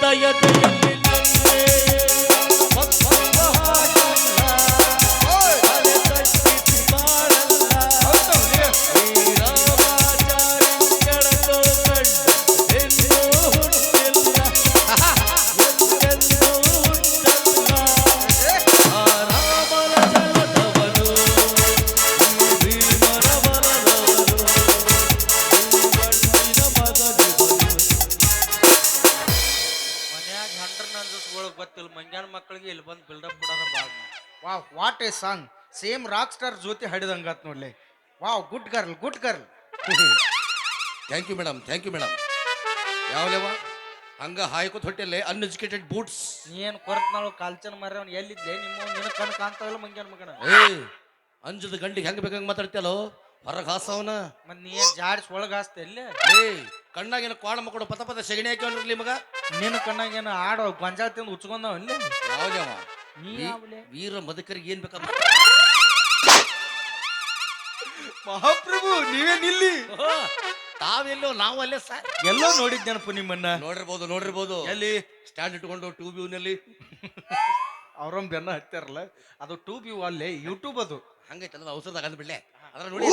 ಇದ್ದ ಎದೆಯಲ್ಲಿ ನನ್ನೇ song same rock star Jyoti ಹಾಡಿದಂಗಾತ್ ನೋಡ್ಲಿ. Wow good girl good girl thank you madam thank you madam ಯಾವಲೇವ? ಹಂಗ ಹಾಯ್ಕೋತ ಹೊಟ್ಟೆಲೆ ಅನ್ಎಜುಕೇಟೆಡ್ ಬೂಟ್ಸ್ ಏನ್ ಕೊರತ್ ಕೊರತ್ನಾಳು ಕಾಲ್ಚನ್ ಮಾರ್ಯವನ್ ಎಲ್ಲಿದ್ದೆ ನಿಮ್ಮ ನಿನ್ನ ಕಣ್ ಕಾಣ್ತಾವಿಲ್ಲ ಮಂಗ್ಯಾನ ಮಗನ? ಏ ಅಂಜದ ಗಂಡಿಗೆ ಹೆಂಗ್ ಬೇಕಂಗ್ ಮಾತಾಡ್ತಿಯಲ್ಲೋ ಹೊರಗೆ ಹಾಸವನ ಮತ್ ನೀ ಏನ್ ಜಾಡ್ಸ್ ಒಳಗ ಹಾಸ್ತೆ ಇಲ್ಲ? ಏ ಕಣ್ಣಾಗೇನು ಕ್ವಾಣ ಮಕ್ಕಳು ಪತ ಪತ ಸೆಗಣಿ ಹಾಕಿ ಮಗ? ನಿನ್ನ ಕಣ್ಣಾಗೇನು ಆಡೋ ಗೊಂಜಾಳ ತಿಂದು ಉಚ್ಕೊಂಡವ ಇಲ್ಲಿ? ಯಾವಲೇವ? ವೀರ ಮದಕರಿಗೆ ಏನ್ ಬೇಕಾ ಮಹಾಪ್ರಭು ನೀವೇ ನಿಲ್ಲಿ. ತಾವೆಲ್ಲೋ ನಾವು ಅಲ್ಲೇ ಸರ್ ಎಲ್ಲೋ ನೋಡಿದ್ದೇನಪ್ಪ ನಿಮ್ಮನ್ನ? ನೋಡಿರ್ಬೋದು ನೋಡಿರ್ಬೋದು. ಎಲ್ಲಿ? ಸ್ಟ್ಯಾಂಡ್ ಇಟ್ಕೊಂಡು ಟೂ ವ್ಯೂನಲ್ಲಿ ಅವ್ರೊಂದ್ ಬೆನ್ನ ಹತ್ತಾರಲ್ಲ ಅದು ಟೂ ಬಿ ಅಲ್ಲೇ ಯೂಟ್ಯೂಬ್ ಅದು. ಹಂಗೈತೆ ಅದ್ರ ಔಷಧ ಅಂದ್ ಬಿಡ್ಲೆ ಅದ್ರ ನೋಡಿ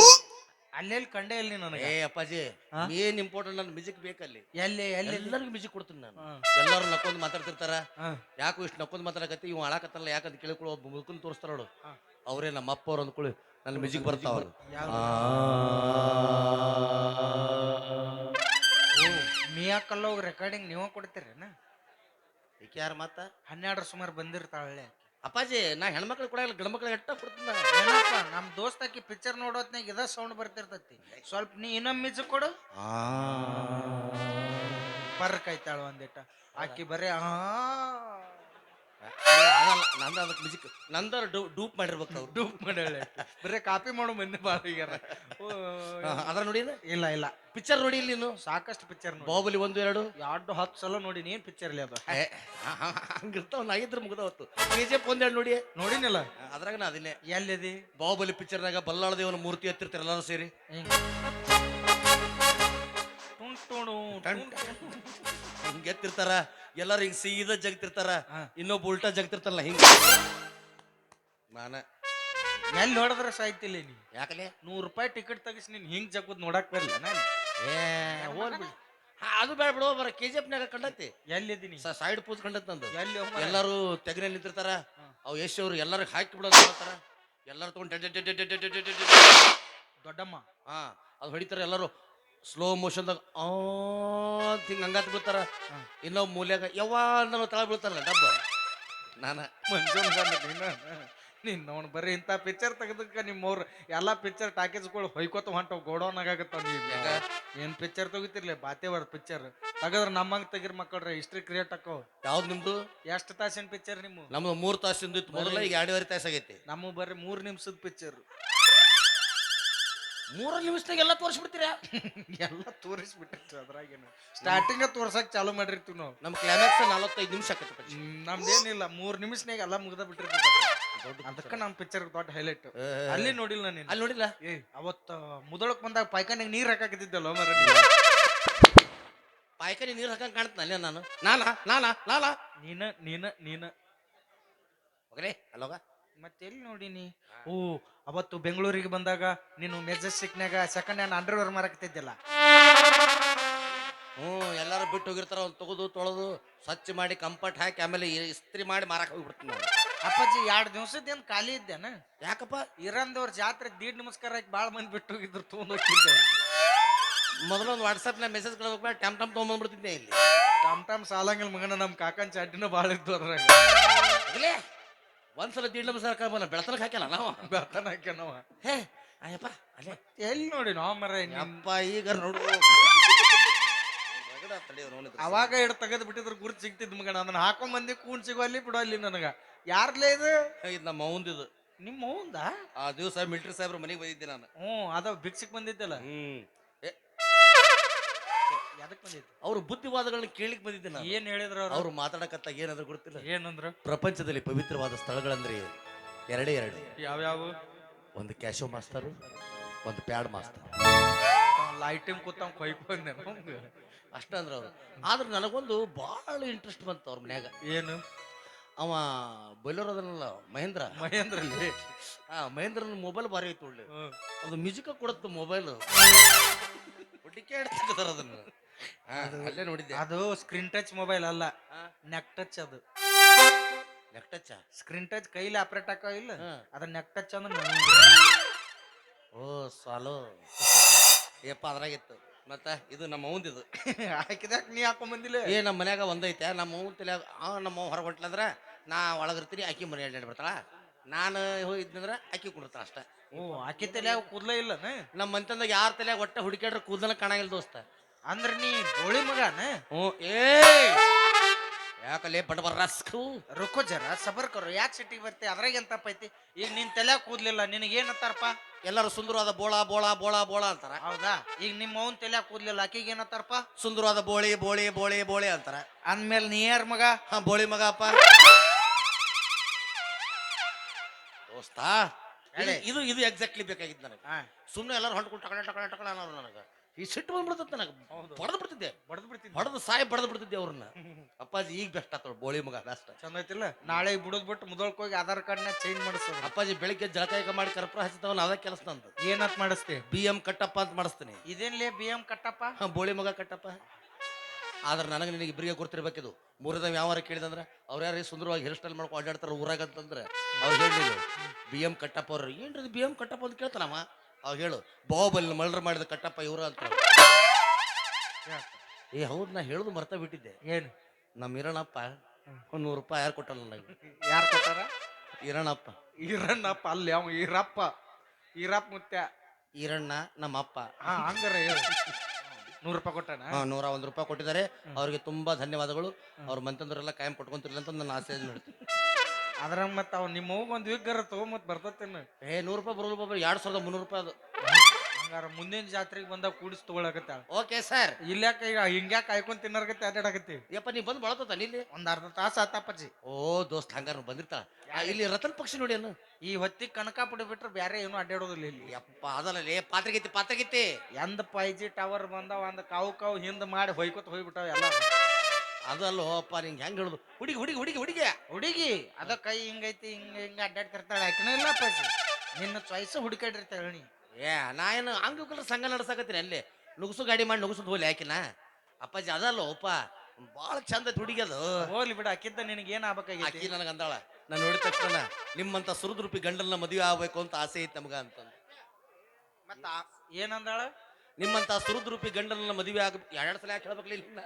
ಅಲ್ಲೆಲ್ಲಿ ಕಂಡೇ ಇಲ್ಲಿ ನನಗೆ? ಏ ಅಪ್ಪಾಜಿ ಏನ್ ಇಂಪಾರ್ಟೆಂಟ್ ನನ್ನ ಮ್ಯೂಸಿಕ್ ಬೇಕಲ್ಲಿ. ಎಲ್ಲಿ ಎಲ್ಲಿ? ಎಲ್ಲರಿಗೂ ಮ್ಯೂಸಿಕ್ ಕೊಡ್ತೀನಿ ನಾನು. ಎಲ್ಲರೂ ನಕ್ಕೊಂಡ್ ಮಾತಾಡ್ತಿರ್ತಾರ. ಯಾಕೂ ಇಷ್ಟು ನಕ್ಕೊಂಡ್ ಮಾತಾಡಕತ್ತಿ ಇವ್ ಅಳಾಕತ್ತಲ್ಲ ಯಾಕಂತ ಕೇಳ್ಕೊಳ್ಳೋ ಒಬ್ಬ ಮುಲ್ಕನ್ ತೋರಿಸ್ತಾರ ನೋಡು. ಅವರೇ ನಮ್ಮ ಅಪ್ಪ ಅವ್ರು ಅಂದ್ಕೊಳ್ಳಿ ನನ್ನ ಮ್ಯೂಸಿಕ್ ಬರ್ತಾವ? ಮಿಯಾ ಕಲ್ಲೋಗ್ ರೆಕಾರ್ಡಿಂಗ್ ನೀವ ಕೊಡ್ತೀರೇನ? ಈಕೆ ಯಾರು ಮಾತ? ಹನ್ನೆರಡರ ಸುಮಾರು ಬಂದಿರ್ತಾಳೆ. ಅಪ್ಪಾಜಿ ನಾ ಹೆಣ್ಮಕ್ಳು ಕೂಡ ಗಂಡ ಗಂಡ್ಮಕ್ಳು ಎಟ್ಟ ಕೊಡ್ತೀನಿ ನಾನು. ಏನಪ್ಪ ನಮ್ ದೋಸ್ತಾಕಿ ಪಿಕ್ಚರ್ ನೋಡೋತ್ನಾಗ ಇದ ಸೌಂಡ್ ಬರ್ತಿರ್ತೈತಿ. ಸ್ವಲ್ಪ ನೀ ಇನ್ನೊಮ್ಮೆ ಮಿಜ್ ಕೊಡು. ಪರ್ಕ್ ಐತಾಳ ಒಂದಿಟ್ಟ. ಆಕಿ ಬರೀ ಆ. ಅದಲ್ಲ, ನಂದು ಅದಕ್ಕೆ ಮ್ಯೂಸಿಕ್ ನಂದರ ಡೂಪ್ ಮಾಡಿರ್ಬೇಕು ಅವ್ರು. ಡೂಪ್ ಮಾಡ್ಯಾಳೆ. ಬರೀ ಕಾಪಿ ಮಾಡೋ ಮೊನ್ನೆ ಬಾಳ ಹಾ, ಅದ್ರ ನೋಡಿ ಇಲ್ಲ ಇಲ್ಲ. ಪಿಕ್ಚರ್ ನೋಡಿ ಇಲ್ಲಿ ನೀನು? ಸಾಕಷ್ಟು ಪಿಕ್ಚರ್ ಬಾಹುಬಲಿ ಒಂದು ಎರಡು. ಎರಡು ಹತ್ತು ಸಲ ನೋಡಿ ಏನ್ ಪಿಕ್ಚರ್ ಅಲ್ಲಿ ಅದು. ಹಂಗಿರ್ತಾವ ನಾ ಐದ್ರ ಮುಗ್ದ ಹೊತ್ತು ಕೆ ಜಿ ಎಫ್ ಒಂದೆರಡು ನೋಡಿ ನೋಡಿನಿಲ್ಲ. ಅದ್ರಾಗ ನಾ ಅದನ್ನೇ ಎಲ್ಲಿದೆ? ಬಾಹುಬಲಿ ಪಿಕ್ಚರ್ನಾಗ ಬಲ್ಲಾಳ ದೇವನ ಮೂರ್ತಿ ಹತ್ತಿರ್ತಾರೆ ಎಲ್ಲರೂ ಸೇರಿ. ಹಿಂಗ್. ಟುಣ್ ಟುಣು, ಟುಣ್ ಹಿಂಗೆ ಎತ್ತಿರ್ತಾರ ಎಲ್ಲರೂ ಹಿಂಗ್ ಸೀದಾ ಜಗತಿರ್ತಾರ. ಇನ್ನೊಬ್ಬ ಉಲ್ಟಾ ಜಗತಿರ್ತಾರಲ್ಲ ಹಿಂಗ ನಾನ ಎಲ್ಲಿ ನೋಡಿದ್ರ ಸಾಯ್ತಿಲ್ಲ ನೀ ಯಾಕಲೆ ನೂರು ರೂಪಾಯಿ ಟಿಕೆಟ್ ತೆಗಿಸಿ ನೀನ್ ಹಿಂಗ್ ಜಗದ್ ನೋಡಕ್ ಬರ್ಲಿಲ್ಲ ನಾನು ಏ ಹೋಲ್ ಬಿಡು ಹಾ, ಅದು ಬೇಡ ಬಿಡು ಬರ ಕೆ ಜಿ ಎಫ್ನಾಗ ಕಂಡತಿ ಎಲ್ಲಿದ್ದೀನಿ ಸೈಡ್ ಪೂಜ್ ಕಂಡತ್ ನಂದು ಎಲ್ಲಿ ಎಲ್ಲಾರು ಮಾರ್ರೆ? ಎಲ್ಲರೂ ತೆಗನೆ ನಿಂತಿರ್ತಾರ ಅವ್ ಯಶ್ ಅವ್ರು ಎಲ್ಲಾರು ಹಾಕಿ ಬಿಡೋದು ಮಾಡ್ತಾರ ಎಲ್ಲರೂ ತಗೊಂಡು dead dead dead dead dead dead dead ದೊಡ್ಡಮ್ಮ ಹಾ ಅದು ಹೊಡಿತಾರೆ ಎಲ್ಲರೂ ಸ್ಲೋ ಮೋಷನ್ದಾಗ ಆ ಹಿಂಗೆ ಹಂಗಾತ್ ಬಿಡ್ತಾರ. ಹಾ. ಇನ್ನೊಬ್ಬ ಮೂಲ್ಯಾಗ ಯಾವ ಅನ್ನೋ ತಳ ಬೀಳ್ತಾರಲ್ಲ ಡಬ್ಬ. ನಾನು. ಮಂಜೂನ್ ನೀನು ನೀನು ನೀನ್ ನೋಡ್ ಬರ್ರಿ ಇಂಥ ಪಿಕ್ಚರ್ ತೆಗೆದಕ್ಕ ನಿಮ್ಮವ್ರು ಎಲ್ಲ ಪಿಕ್ಚರ್ ಟಾಕೀಸ್ಗಳು ಹೊಯ್ಕೋತ ಹೊಂಟವು ಗೋಡೌನ್ ಆಗತ್ತ ನೀವು. ಏನ್ ಪಿಕ್ಚರ್ ತೆಗಿತಿರ್ಲಿ ಬಾತೆ ಬರ್ ಪಿಕ್ಚರ್ ತೆಗದ್ರ ನಮ್ಮಂಗ್ ತೆಗಿರ್ ಮಕ್ಕಳ್ರಿ ಹಿಸ್ಟ್ರಿ ಕ್ರಿಯೇಟ್ ಹಾಕೋ. ಯಾವ್ದು ನಿಮ್ದು? ಎಷ್ಟು ತಾಸಿನ ಪಿಕ್ಚರ್ ನಿಮ್ಮ? ನಮ್ದು ಮೂರು ತಾಸಿಂದು ಇತ್ತು. ಮೊದಲ ಈಗ ಎರಡೂವರೆ ತಾಸು ಆಗೈತಿ. ನಮ್ಮ ಬರ್ರಿ ಮೂರು ನಿಮಿಷದ ಪಿಕ್ಚರ್ ಮೂರು ನಿಮಿಷದಾಗ ಎಲ್ಲ ತೋರಿಸ್ಬಿಡ್ತೀರಾ? ಎಲ್ಲ ತೋರಿಸ್ಬಿಟ್ಟಿತ್ತು ಅದ್ರಾಗೇನು. ಸ್ಟಾರ್ಟಿಂಗ್ ತೋರ್ಸಕ್ ಚಾಲು ಮಾಡಿರ್ತೀವಿ ನಾವು. ನಮ್ಮ ಕ್ಲೈಮ್ಯಾಕ್ಸ್ ನಲವತ್ತೈದು ನಿಮಿಷ ಆಕೈತಿ ಪಚ್ಚಿ. ಹ್ಮ್, ನಮ್ದೇನಿಲ್ಲ. ಮೂರ್ ನಿಮಿಷನಾಗ ಎಲ್ಲ ಮುಗ್ದ ಬಿಟ್ಟಿರ್ತೀವಿ ಅದಕ್ಕೆ ನಮ್ಮ ಪಿಕ್ಚರ್ ದೊಡ್ಡ ಹೈಲೈಟ್ ಅಲ್ಲಿ ನೋಡಿಲ್ಲ ನೀನು. ಅಲ್ಲಿ ನೋಡಿಲ್ಲ? ಏ ಅವತ್ತು ಮುದಳಕ್ ಬಂದಾಗ ಪೈಖಾನಿಗೆ ನೀರು ಹಾಕಾಕಿದ್ದಲ್ಲ ಮರ ಪಾಯ್ಕನಿ ನೀರು ಹಾಕಂಗ್ ಕಾಣ್ತಾನ ಅಲ್ಲೇ ನಾನು? ನಾನಾ? ನಾನಾ? ನಾನಾ? ನೀನ ನೀನ ನೀನ. ಹೋಗಲೇ ಅಲ್ಲೋಗ. ಮತ್ತೆ ಎಲ್ಲಿ ನೋಡಿನಿ ಓ ಅವತ್ತು ಬೆಂಗಳೂರಿಗೆ ಬಂದಾಗ ನೀನು ಮೆಜೆಸ್ಟಿಕ್ನಾಗ ಸೆಕೆಂಡ್ ಹ್ಯಾಂಡ್ ಅಂಡರ್ವೇರ್ ಮಾರಕತ್ತಿದ್ದಿಲ್ಲ ಹ್ಞೂ ಎಲ್ಲರೂ ಬಿಟ್ಟು ಹೋಗಿರ್ತಾರ ಅವ್ನು ತೆಗೆದು ತೊಳೆದು ಸ್ವಚ್ಛ ಮಾಡಿ ಕಂಫರ್ಟ್ ಹಾಕಿ ಆಮೇಲೆ ಇಸ್ತ್ರಿ ಮಾಡಿ ಮಾರಕ್ಕೆ ಹೋಗ್ಬಿಡ್ತೀನಿ ನಾನು. ಅಪ್ಪಾಜಿ ಎರಡು ದಿವಸದ ಏನು ಖಾಲಿ ಇದ್ದೇನ? ಯಾಕಪ್ಪ? ಇರಂದವ್ರ ಜಾತ್ರೆ ದೀಡ್ ನಮಸ್ಕಾರ ಹಾಕಿ ಭಾಳ ಮಂದಿ ಬಿಟ್ಟು ಹೋಗಿದ್ರು ತೊಗೊಂಡು ಹೋಗ್ತಿದ್ದೆ ಮೊದಲೊಂದು ವಾಟ್ಸಪ್ನ ಮೆಸೇಜ್ ಕಳ್ಬೇಕು ಟಮ್ ಟಮ್ ತೊಗೊಂಬಂದ್ಬಿಡ್ತಿದ್ದೆ ಇಲ್ಲಿ. ಟಮ್ ಟಮ್ ಸಾಲಂಗಿಲ್ಲ ಮಗನ ನಮ್ಮ ಕಾಕನ್ ಚಡ್ಡಿನೂ ಭಾಳ ಇದ್ದು ಅದ್ರಾಗ. ಒಂದ್ಸಲ ದೀಡ್ ಸರ್ಕಾರ ಬಂದ ಬೆಳತನಕ್ಕೆ ಹಾಕ್ಯಲ್ಲ ನಾವು? ಬೆಳತನ ಹಾಕ್ಯಾನವ ಹೇ ಅಯ್ಯಪ್ಪ ಅಲ್ಲೇ. ಎಲ್ಲಿ ನೋಡಿ ನಾವು ಮರ ಅಪ್ಪ ಈಗ ನೋಡು. ರಗಡ. ಅವಾಗ ಎರಡು ತೆಗೆದು ಬಿಟ್ಟಿದ್ರ ಗುರು ಸಿಗ್ತಿದ್ ಮಗನ. ಅದನ್ನ ಹಾಕೊಂಡ್ ಬಂದಿ ಕೂಣ್ ಸಿಗುವಲ್ಲಿ ಬಿಡುವಲ್ಲಿ ನನಗ. ಯಾರ್ಲೇ ಇದು? ಇದು ನಮ್ಮ ಇದು. ನಿಮ್ಮ ಅವಂದ ಆ ದಿವಸ ಮಿಲ್ಟ್ರಿ ಸಾಹೇಬ್ರ ಮನೆಗೆ ಬಂದಿದ್ದೆ ನಾನು. ಹ್ಞೂ ಅದ ಭಿಕ್ಷಕ್ ಬಂದಿದ್ದಲ್ಲ. ಹ್ಮ್. ಎದಕ್ ಬಂದಿದ್ದು? ಅವ್ರ ಬುದ್ಧಿವಾದಗಳನ್ನ ಕೇಳಿಕ್ ಬಂದಿದ್ದೆ ನಾನು. ಏನ್ ಹೇಳಿದ್ರ ಅವ್ರು? ಅವ್ರು ಮಾತಾಡಕತ್ತ ಏನಾದ್ರು ಗೊತ್ತಿಲ್ಲ. ಏನಂದ್ರು? ಪ್ರಪಂಚದಲ್ಲಿ ಪವಿತ್ರವಾದ ಸ್ಥಳಗಳಂದ್ರೆ ಎರಡೇ ಎರಡು. ಯಾವ್ಯಾವ? ಒಂದು ಕ್ಯಾಶೋ ಮಾಸ್ತರು ಒಂದು ಪ್ಯಾಡ್ ಮಾಸ್ತರ್ ಲೈಟಿಂಗ್ ಕೂತಾವ್ ಕೊಯ್ಕೊಂಡೆ ಅಷ್ಟ ಅಂದ್ರ ಅವ್ರು. ಆದ್ರೆ ನನಗೊಂದು ಭಾಳ ಇಂಟ್ರೆಸ್ಟ್ ಬಂತು ಅವ್ರ ಮನ್ಯಾಗ. ಏನು? ಅವ ಬೈಲರ್ ಅದನ್ನಲ್ಲ ಮಹೇಂದ್ರ? ಮಹೇಂದ್ರಲ್ಲಿ ಆ ಮಹೇಂದ್ರನ ಮೊಬೈಲ್ ಭಾರಿ ಐತಿ ಒಳ್ಳೆ. ಅದು ಮ್ಯೂಸಿಕ್ ಕೊಡುತ್ತೆ ಮೊಬೈಲ್ ಹುಡುಕಿ ಅದನ್ನ. ಹಾ, ಅಲ್ಲೇ ನೋಡಿದ್ದೆ. ಅದು ಸ್ಕ್ರೀನ್ ಟಚ್ ಮೊಬೈಲ್ ಅಲ್ಲ. ನೆಕ್ ಟಚ್ ಅದು. ನೆಕ್ ಟಚ್ ಸ್ಕ್ರೀನ್ ಟಚ್ ಕೈಲಿ ಆಪರೇಟ್ ಹಾಕೋ ಇಲ್ಲ? ಅದ್ರ ನೆಕ್ ಟಚ್ ಅಂದ್ರೆ ಓ ಸಾಲೋ. ಏಪ್ಪ ಅದ್ರಾಗಿತ್ತು. ಮತ್ತ ಇದು ನಮ್ಮ ಅವಂದ್ ಇದು. ಹಾಕಿದಾಕ ನೀ ಹಾಕೊಂಡ್ ಬಂದಿಲ್ಲ. ಏ ನಮ್ಮ ಮನ್ಯಾಗ ಒಂದೈತೆ. ನಮ್ಮ ಅವ್ನ ತಲೆ ಆ ನಮ್ಮ ಅವ್ವ ಹೊರಗೆ ಹೊಂಟ್ಲಂದ್ರ ನಾ ಒಳಗಿರ್ತೀನಿ ಆಕಿ ಮನೆ ಹೇಳಿ ಬರ್ತಾಳ ನಾನು ಹೋಗಿದ್ನಂದ್ರ ಆಕಿ ಕುಂಡಿರ್ತಾಳ ಅಷ್ಟೇ. ಓ ಹಾಕಿ ತಲೆ ಕೂದಲೇ ಇಲ್ಲ ನಮ್ಮ ಮಂತಂದಾಗ ಯಾರ ತಲೆ ಒಟ್ಟೆ ಹುಡುಕ್ಯಾಡ್ರ ಕೂದಲ ಕಾಣಂಗಿಲ್ಲ ದೋಸ್ತ. ಅಂದ್ರ ನೀ ಬೋಳಿ ಮಗನ? ಹ್ಞೂ. ಏ! ಯಾಕಲೆ ಬಡ ರಸ್ಕು? ರುಕೋ ಜರ ಸಬರ್ ಕರು. ಯಾಕೆ ಸಿಟ್ಟಿಗೆ ಬರ್ತಿ? ಅದ್ರಾಗ ಎಂತ ತಪ್ಪೈತಿ ಈಗ ನಿನ್ ತಲೆ ಕೂದ್ಲಿಲ್ಲ ನಿನಗೆ ಏನತ್ತಾರಪ್ಪ ಎಲ್ಲರೂ ಸುಂದರವಾದ ಬೋಳ ಬೋಳ ಬೋಳ ಬೋಳ ಅಂತಾರ. ಹೌದಾ? ಈಗ ನಿಮ್ಮ ಅವನ್ ತಲೆ ಕೂದ್ಲಿಲ್ಲ ಆಕಿಗೆ ಏನತ್ತಾರಪ್ಪ ಸುಂದರವಾದ ಬೋಳಿ ಬೋಳಿ ಬೋಳಿ ಬೋಳಿ ಅಂತಾರ. ಅಂದ್ಮೇಲೆ ನೀ ಯಾರ ಮಗ? ಹಾ ಬೋಳಿ ಮಗ ಅಪ್ಪ. ದೋಸ್ತ ಇದು- ಹೇಳಿ. ಇದು ಇದು ಎಕ್ಸಾಕ್ಟ್ಲಿ ಬೇಕಾಗಿತ್ತು ನನಗೆ. ಹಾ. ಸುಮ್ಮನೆ ಎಲ್ಲರೂ ಹೊಂಟ್ಕೊಂಡು ಟಕಳೆ ಟಕಳೆ ಟಕಳೆ ಅನ್ನೋರು ನನಗೆ. ಈ ಸಿಟ್ಟು ಬಂದ್ಬಿಡ್ತೈತೆ ನನಗೆ. ಹೌದು. ಬಡದು ಬಿಡ್ತಿದ್ದೆ. ಬಡದ್ ಬಿಡ್ತೀನಿ ಬಡದು ಸಾಯಿ ಬಡದು ಬಿಡ್ತಿದ್ದೆ ಅವ್ರನ್ನ. ಅಪ್ಪಾಜಿ ಈಗ ಬೆಸ್ಟ್ ಆತ ಬೋಳಿ ಮಗ ಬೆಸ್ಟ್ ಚಂದ ಐತಿಲ್ಲ. ನಾಳೆ ಬಿಡೋದ್ ಬಿಟ್ಟು ಮುದೋಳ್ಕೋಗಿ ಹೋಗಿ ಆಧಾರ್ ಕಾರ್ಡ್ನ ಚೇಂಜ್ ಮಾಡಿಸ್ತದ ಅಪ್ಪಾಜಿ ಬೆಳಿಗ್ಗೆ ಜಳಕಾಯಕ ಮಾಡಿ ಕರ್ಪೂರ ಹಚ್ಚಿದವನ ಅದ ಕೆಲಸ ಅಂತ ಏನತ್ ಮಾಡಿಸ್ತಿ? ಬಿ ಎಂ ಕಟ್ಟಪ್ಪ ಅಂತ ಮಾಡಿಸ್ತೀನಿ. ಇದೇನ್ಲೇ ಬಿ ಎಂ ಕಟ್ಟಪ್ಪ? ಹಾ ಬೋಳಿ ಮಗ ಕಟ್ಟಪ್ಪ. ಆದ್ರೆ ನನಗೆ ನಿನಗೆ ಇಬ್ಬರಿಗೆ ಗುರ್ತಿರ್ಬೇಕಿದು. ಮೂರದ ಯಾವಾರ ಕೇಳಿದಂದ್ರೆ ಅವ್ರು ಯಾರು ಸುಂದರವಾಗಿ ಹೇರ್ ಸ್ಟೈಲ್ ಮಾಡ್ಕೊಂಡು ಅಡ್ಡಾಡ್ತಾರ ಊರಾಗ ಅಂತಂದ್ರೆ ಅವ್ರು ಹೇಳಿದ್ರು ಬಿ ಎಂ ಕಟ್ಟಪ್ಪ ಅವ್ರು. ಏನ್ರಿ ಬಿ ಎಂ ಕಟ್ಟಪ್ಪ ಅಂತ ಕೇಳ್ತಾನಮ್ಮ ಅವ್ರು ಹೇಳು ಬಾಹುಬಲಿ ಮಲ್ರ ಮಾಡಿದ ಕಟ್ಟಪ್ಪ ಇವ್ರ ಅಂತ ಏ ಹೌದು ನಾ ಹೇಳುದು ಮರ್ತ ಬಿಟ್ಟಿದ್ದೆ. ಏನು? ನಮ್ಮ ಇರಣಪ್ಪ ಒಂದು ನೂರು ರೂಪಾಯಿ ಯಾರು ಕೊಟ್ಟಲ್ಲ ನನಗೆ? ಯಾರು ಕೊಟ್ಟಾರ? ಈರಣ್ಣಪ್ಪ. ಈರಣ್ಣಪ್ಪ ಅಲ್ಲಿ ಅವ ಈರಪ್ಪ ಈರಪ್ಪ ಮುತ್ಯ. ಈರಣ್ಣ ನಮ್ಮ ಅಪ್ಪ. ಹಾ ಹಂಗಾರ ಹೇಳು. ನೂರು ರೂಪಾಯಿ ಕೊಟ್ಟಾನ? ಹಾ ನೂರ ಒಂದು ರೂಪಾಯಿ ಕೊಟ್ಟಿದ್ದಾರೆ. ಅವ್ರಿಗೆ ತುಂಬಾ ಧನ್ಯವಾದಗಳು. ಅವ್ರ ಮಂತಂದ್ರೆಲ್ಲ ಕಾಯಂ ಕೊಟ್ಕೊಂತಿರ್ಲಿ ಅಂತ ನನ್ನ ಆಸೆ ಮಾಡ್ತೀನಿ ಅದ್ರ ಮತ್ತ ಅವ್ ನಿಮ್ಮ ಒಂದ್ ವಿಗ್ಗರ ತಗೊಂಬತ್ ಬರ್ತತೇನ ಏ ನೂರು ರೂಪಾಯಿ ಬರೋದು ಬಾಬು ಎರಡು ಸಾವಿರದ ಮುನ್ನೂರು ರೂಪಾಯಿ ಅದು. ಹಂಗಾರ ಮುಂದಿನ ಜಾತ್ರೆಗೆ ಬಂದಾಗ ಕೂಡಿಸ್ ತಗೊಳಕತ್ತ ಓಕೆ ಸರ್. ಇಲ್ಯಾಕ ಈಗ ಹಿಂಗ್ಯಾಕ ಕಾಯ್ಕೊಂಡ್ ತಿನ್ನರ್ಗತ್ತೆ ಅಡ್ಡಾಡಕತ್ತಿ ಯಪ್ಪ ನೀ ಬಂದು ಬಳತ ಇಲ್ಲಿ? ಒಂದ್ ಅರ್ಧ ತಾಸ ಆತಪ್ಪಜ್ಜಿ ಓ ದೋಸ್ತ್ ಹಂಗಾರ ಬಂದಿರ್ತಾ ಇಲ್ಲಿ ರತನ್ ಪಕ್ಷಿ ನೋಡಿ ಅನ್ನು. ಈ ಹೊತ್ತಿಗೆ ಕನಕ ಪುಡಿ ಬಿಟ್ರೆ ಬೇರೆ ಏನು ಅಡ್ಡಾಡೋದಿಲ್ಲ ಇಲ್ಲಿ. ಯಪ್ಪ ಅದಲ್ಲ ಲೇ ಪಾತ್ರಗೀತಿ ಪಾತ್ರಗೀತಿ ಎಂದ ಪೈಜಿ ಟವರ್ ಬಂದ ಒಂದ್ ಕಾವು ಕಾವು ಹಿಂದ್ ಮಾಡಿ ಹೊಯ್ಕೊತ ಹೋಗ್ಬಿಟ್ಟಾವ ಎಲ್ಲ ಅದಲ್ಲೋ ಅಪ್ಪ ನಿಂಗೆ ಹೆಂಗ್ ಹೇಳುದು? ಹುಡುಗಿ ಹುಡುಗಿ ಹುಡುಗಿ ಹುಡುಗಿ. ಹುಡುಗಿ ಅದ ಕೈ ಹಿಂಗೈತಿ ಹಿಂಗ ಹಿಂಗ ಅಡ್ಡಾಡ್ತಿರ್ತಾಳೆ. ಯಾಕೆ ಇಲ್ಲ ಇಲ್ಲಪ್ಪ ನಿನ್ನ ಚಾಯ್ಸ್ ಹುಡುಕಾಡಿರ್ತಾಳೆ ನೀ. ಏ ನಾ ಏನು ಅಂಗಕಲ ಸಂಘ ನಡ್ಸಕತ್ತೀನಿ ಅಲ್ಲಿ. ನುಗ್ಸು ಗಾಡಿ ಮಾಡಿ ನುಗುಸು ಹೋಲಿ ಯಾಕಿನ ಅಪ್ಪಾಜಿ ಅದಲ್ಲ ಅಪ್ಪ ಭಾಳ ಚಂದ ಹುಡುಗಿ ಅದು. ಹೋಗ್ಲಿ ಬಿಡ ಅಕ್ಕಿದ್ದ ನಿನಗೆ ಏನ್ ಆಕಿ ನನಗೆ ಅಂದಾಳ ನಾನು ನೋಡಿದ ತಕ್ಷಣ ನಿಮ್ಮಂತ ಸುರದ್ರೂಪಿ ಗಂಡನ ಮದುವೆ ಆಗ್ಬೇಕು ಅಂತ ಆಸೆ ಐತಿ ನಮಗ ಅಂತ ಮತ್ತ ಏನಂದಾಳ ನಿಮ್ಮಂತ ಸುರದ್ರೂಪಿ ಗಂಡನ ಮದುವೆ ಆಗ ಎರಡು ಸಲ ಯಾಕೆ ಹೇಳ್ಬೇಕಲ್ಲ ನಿನ್ನ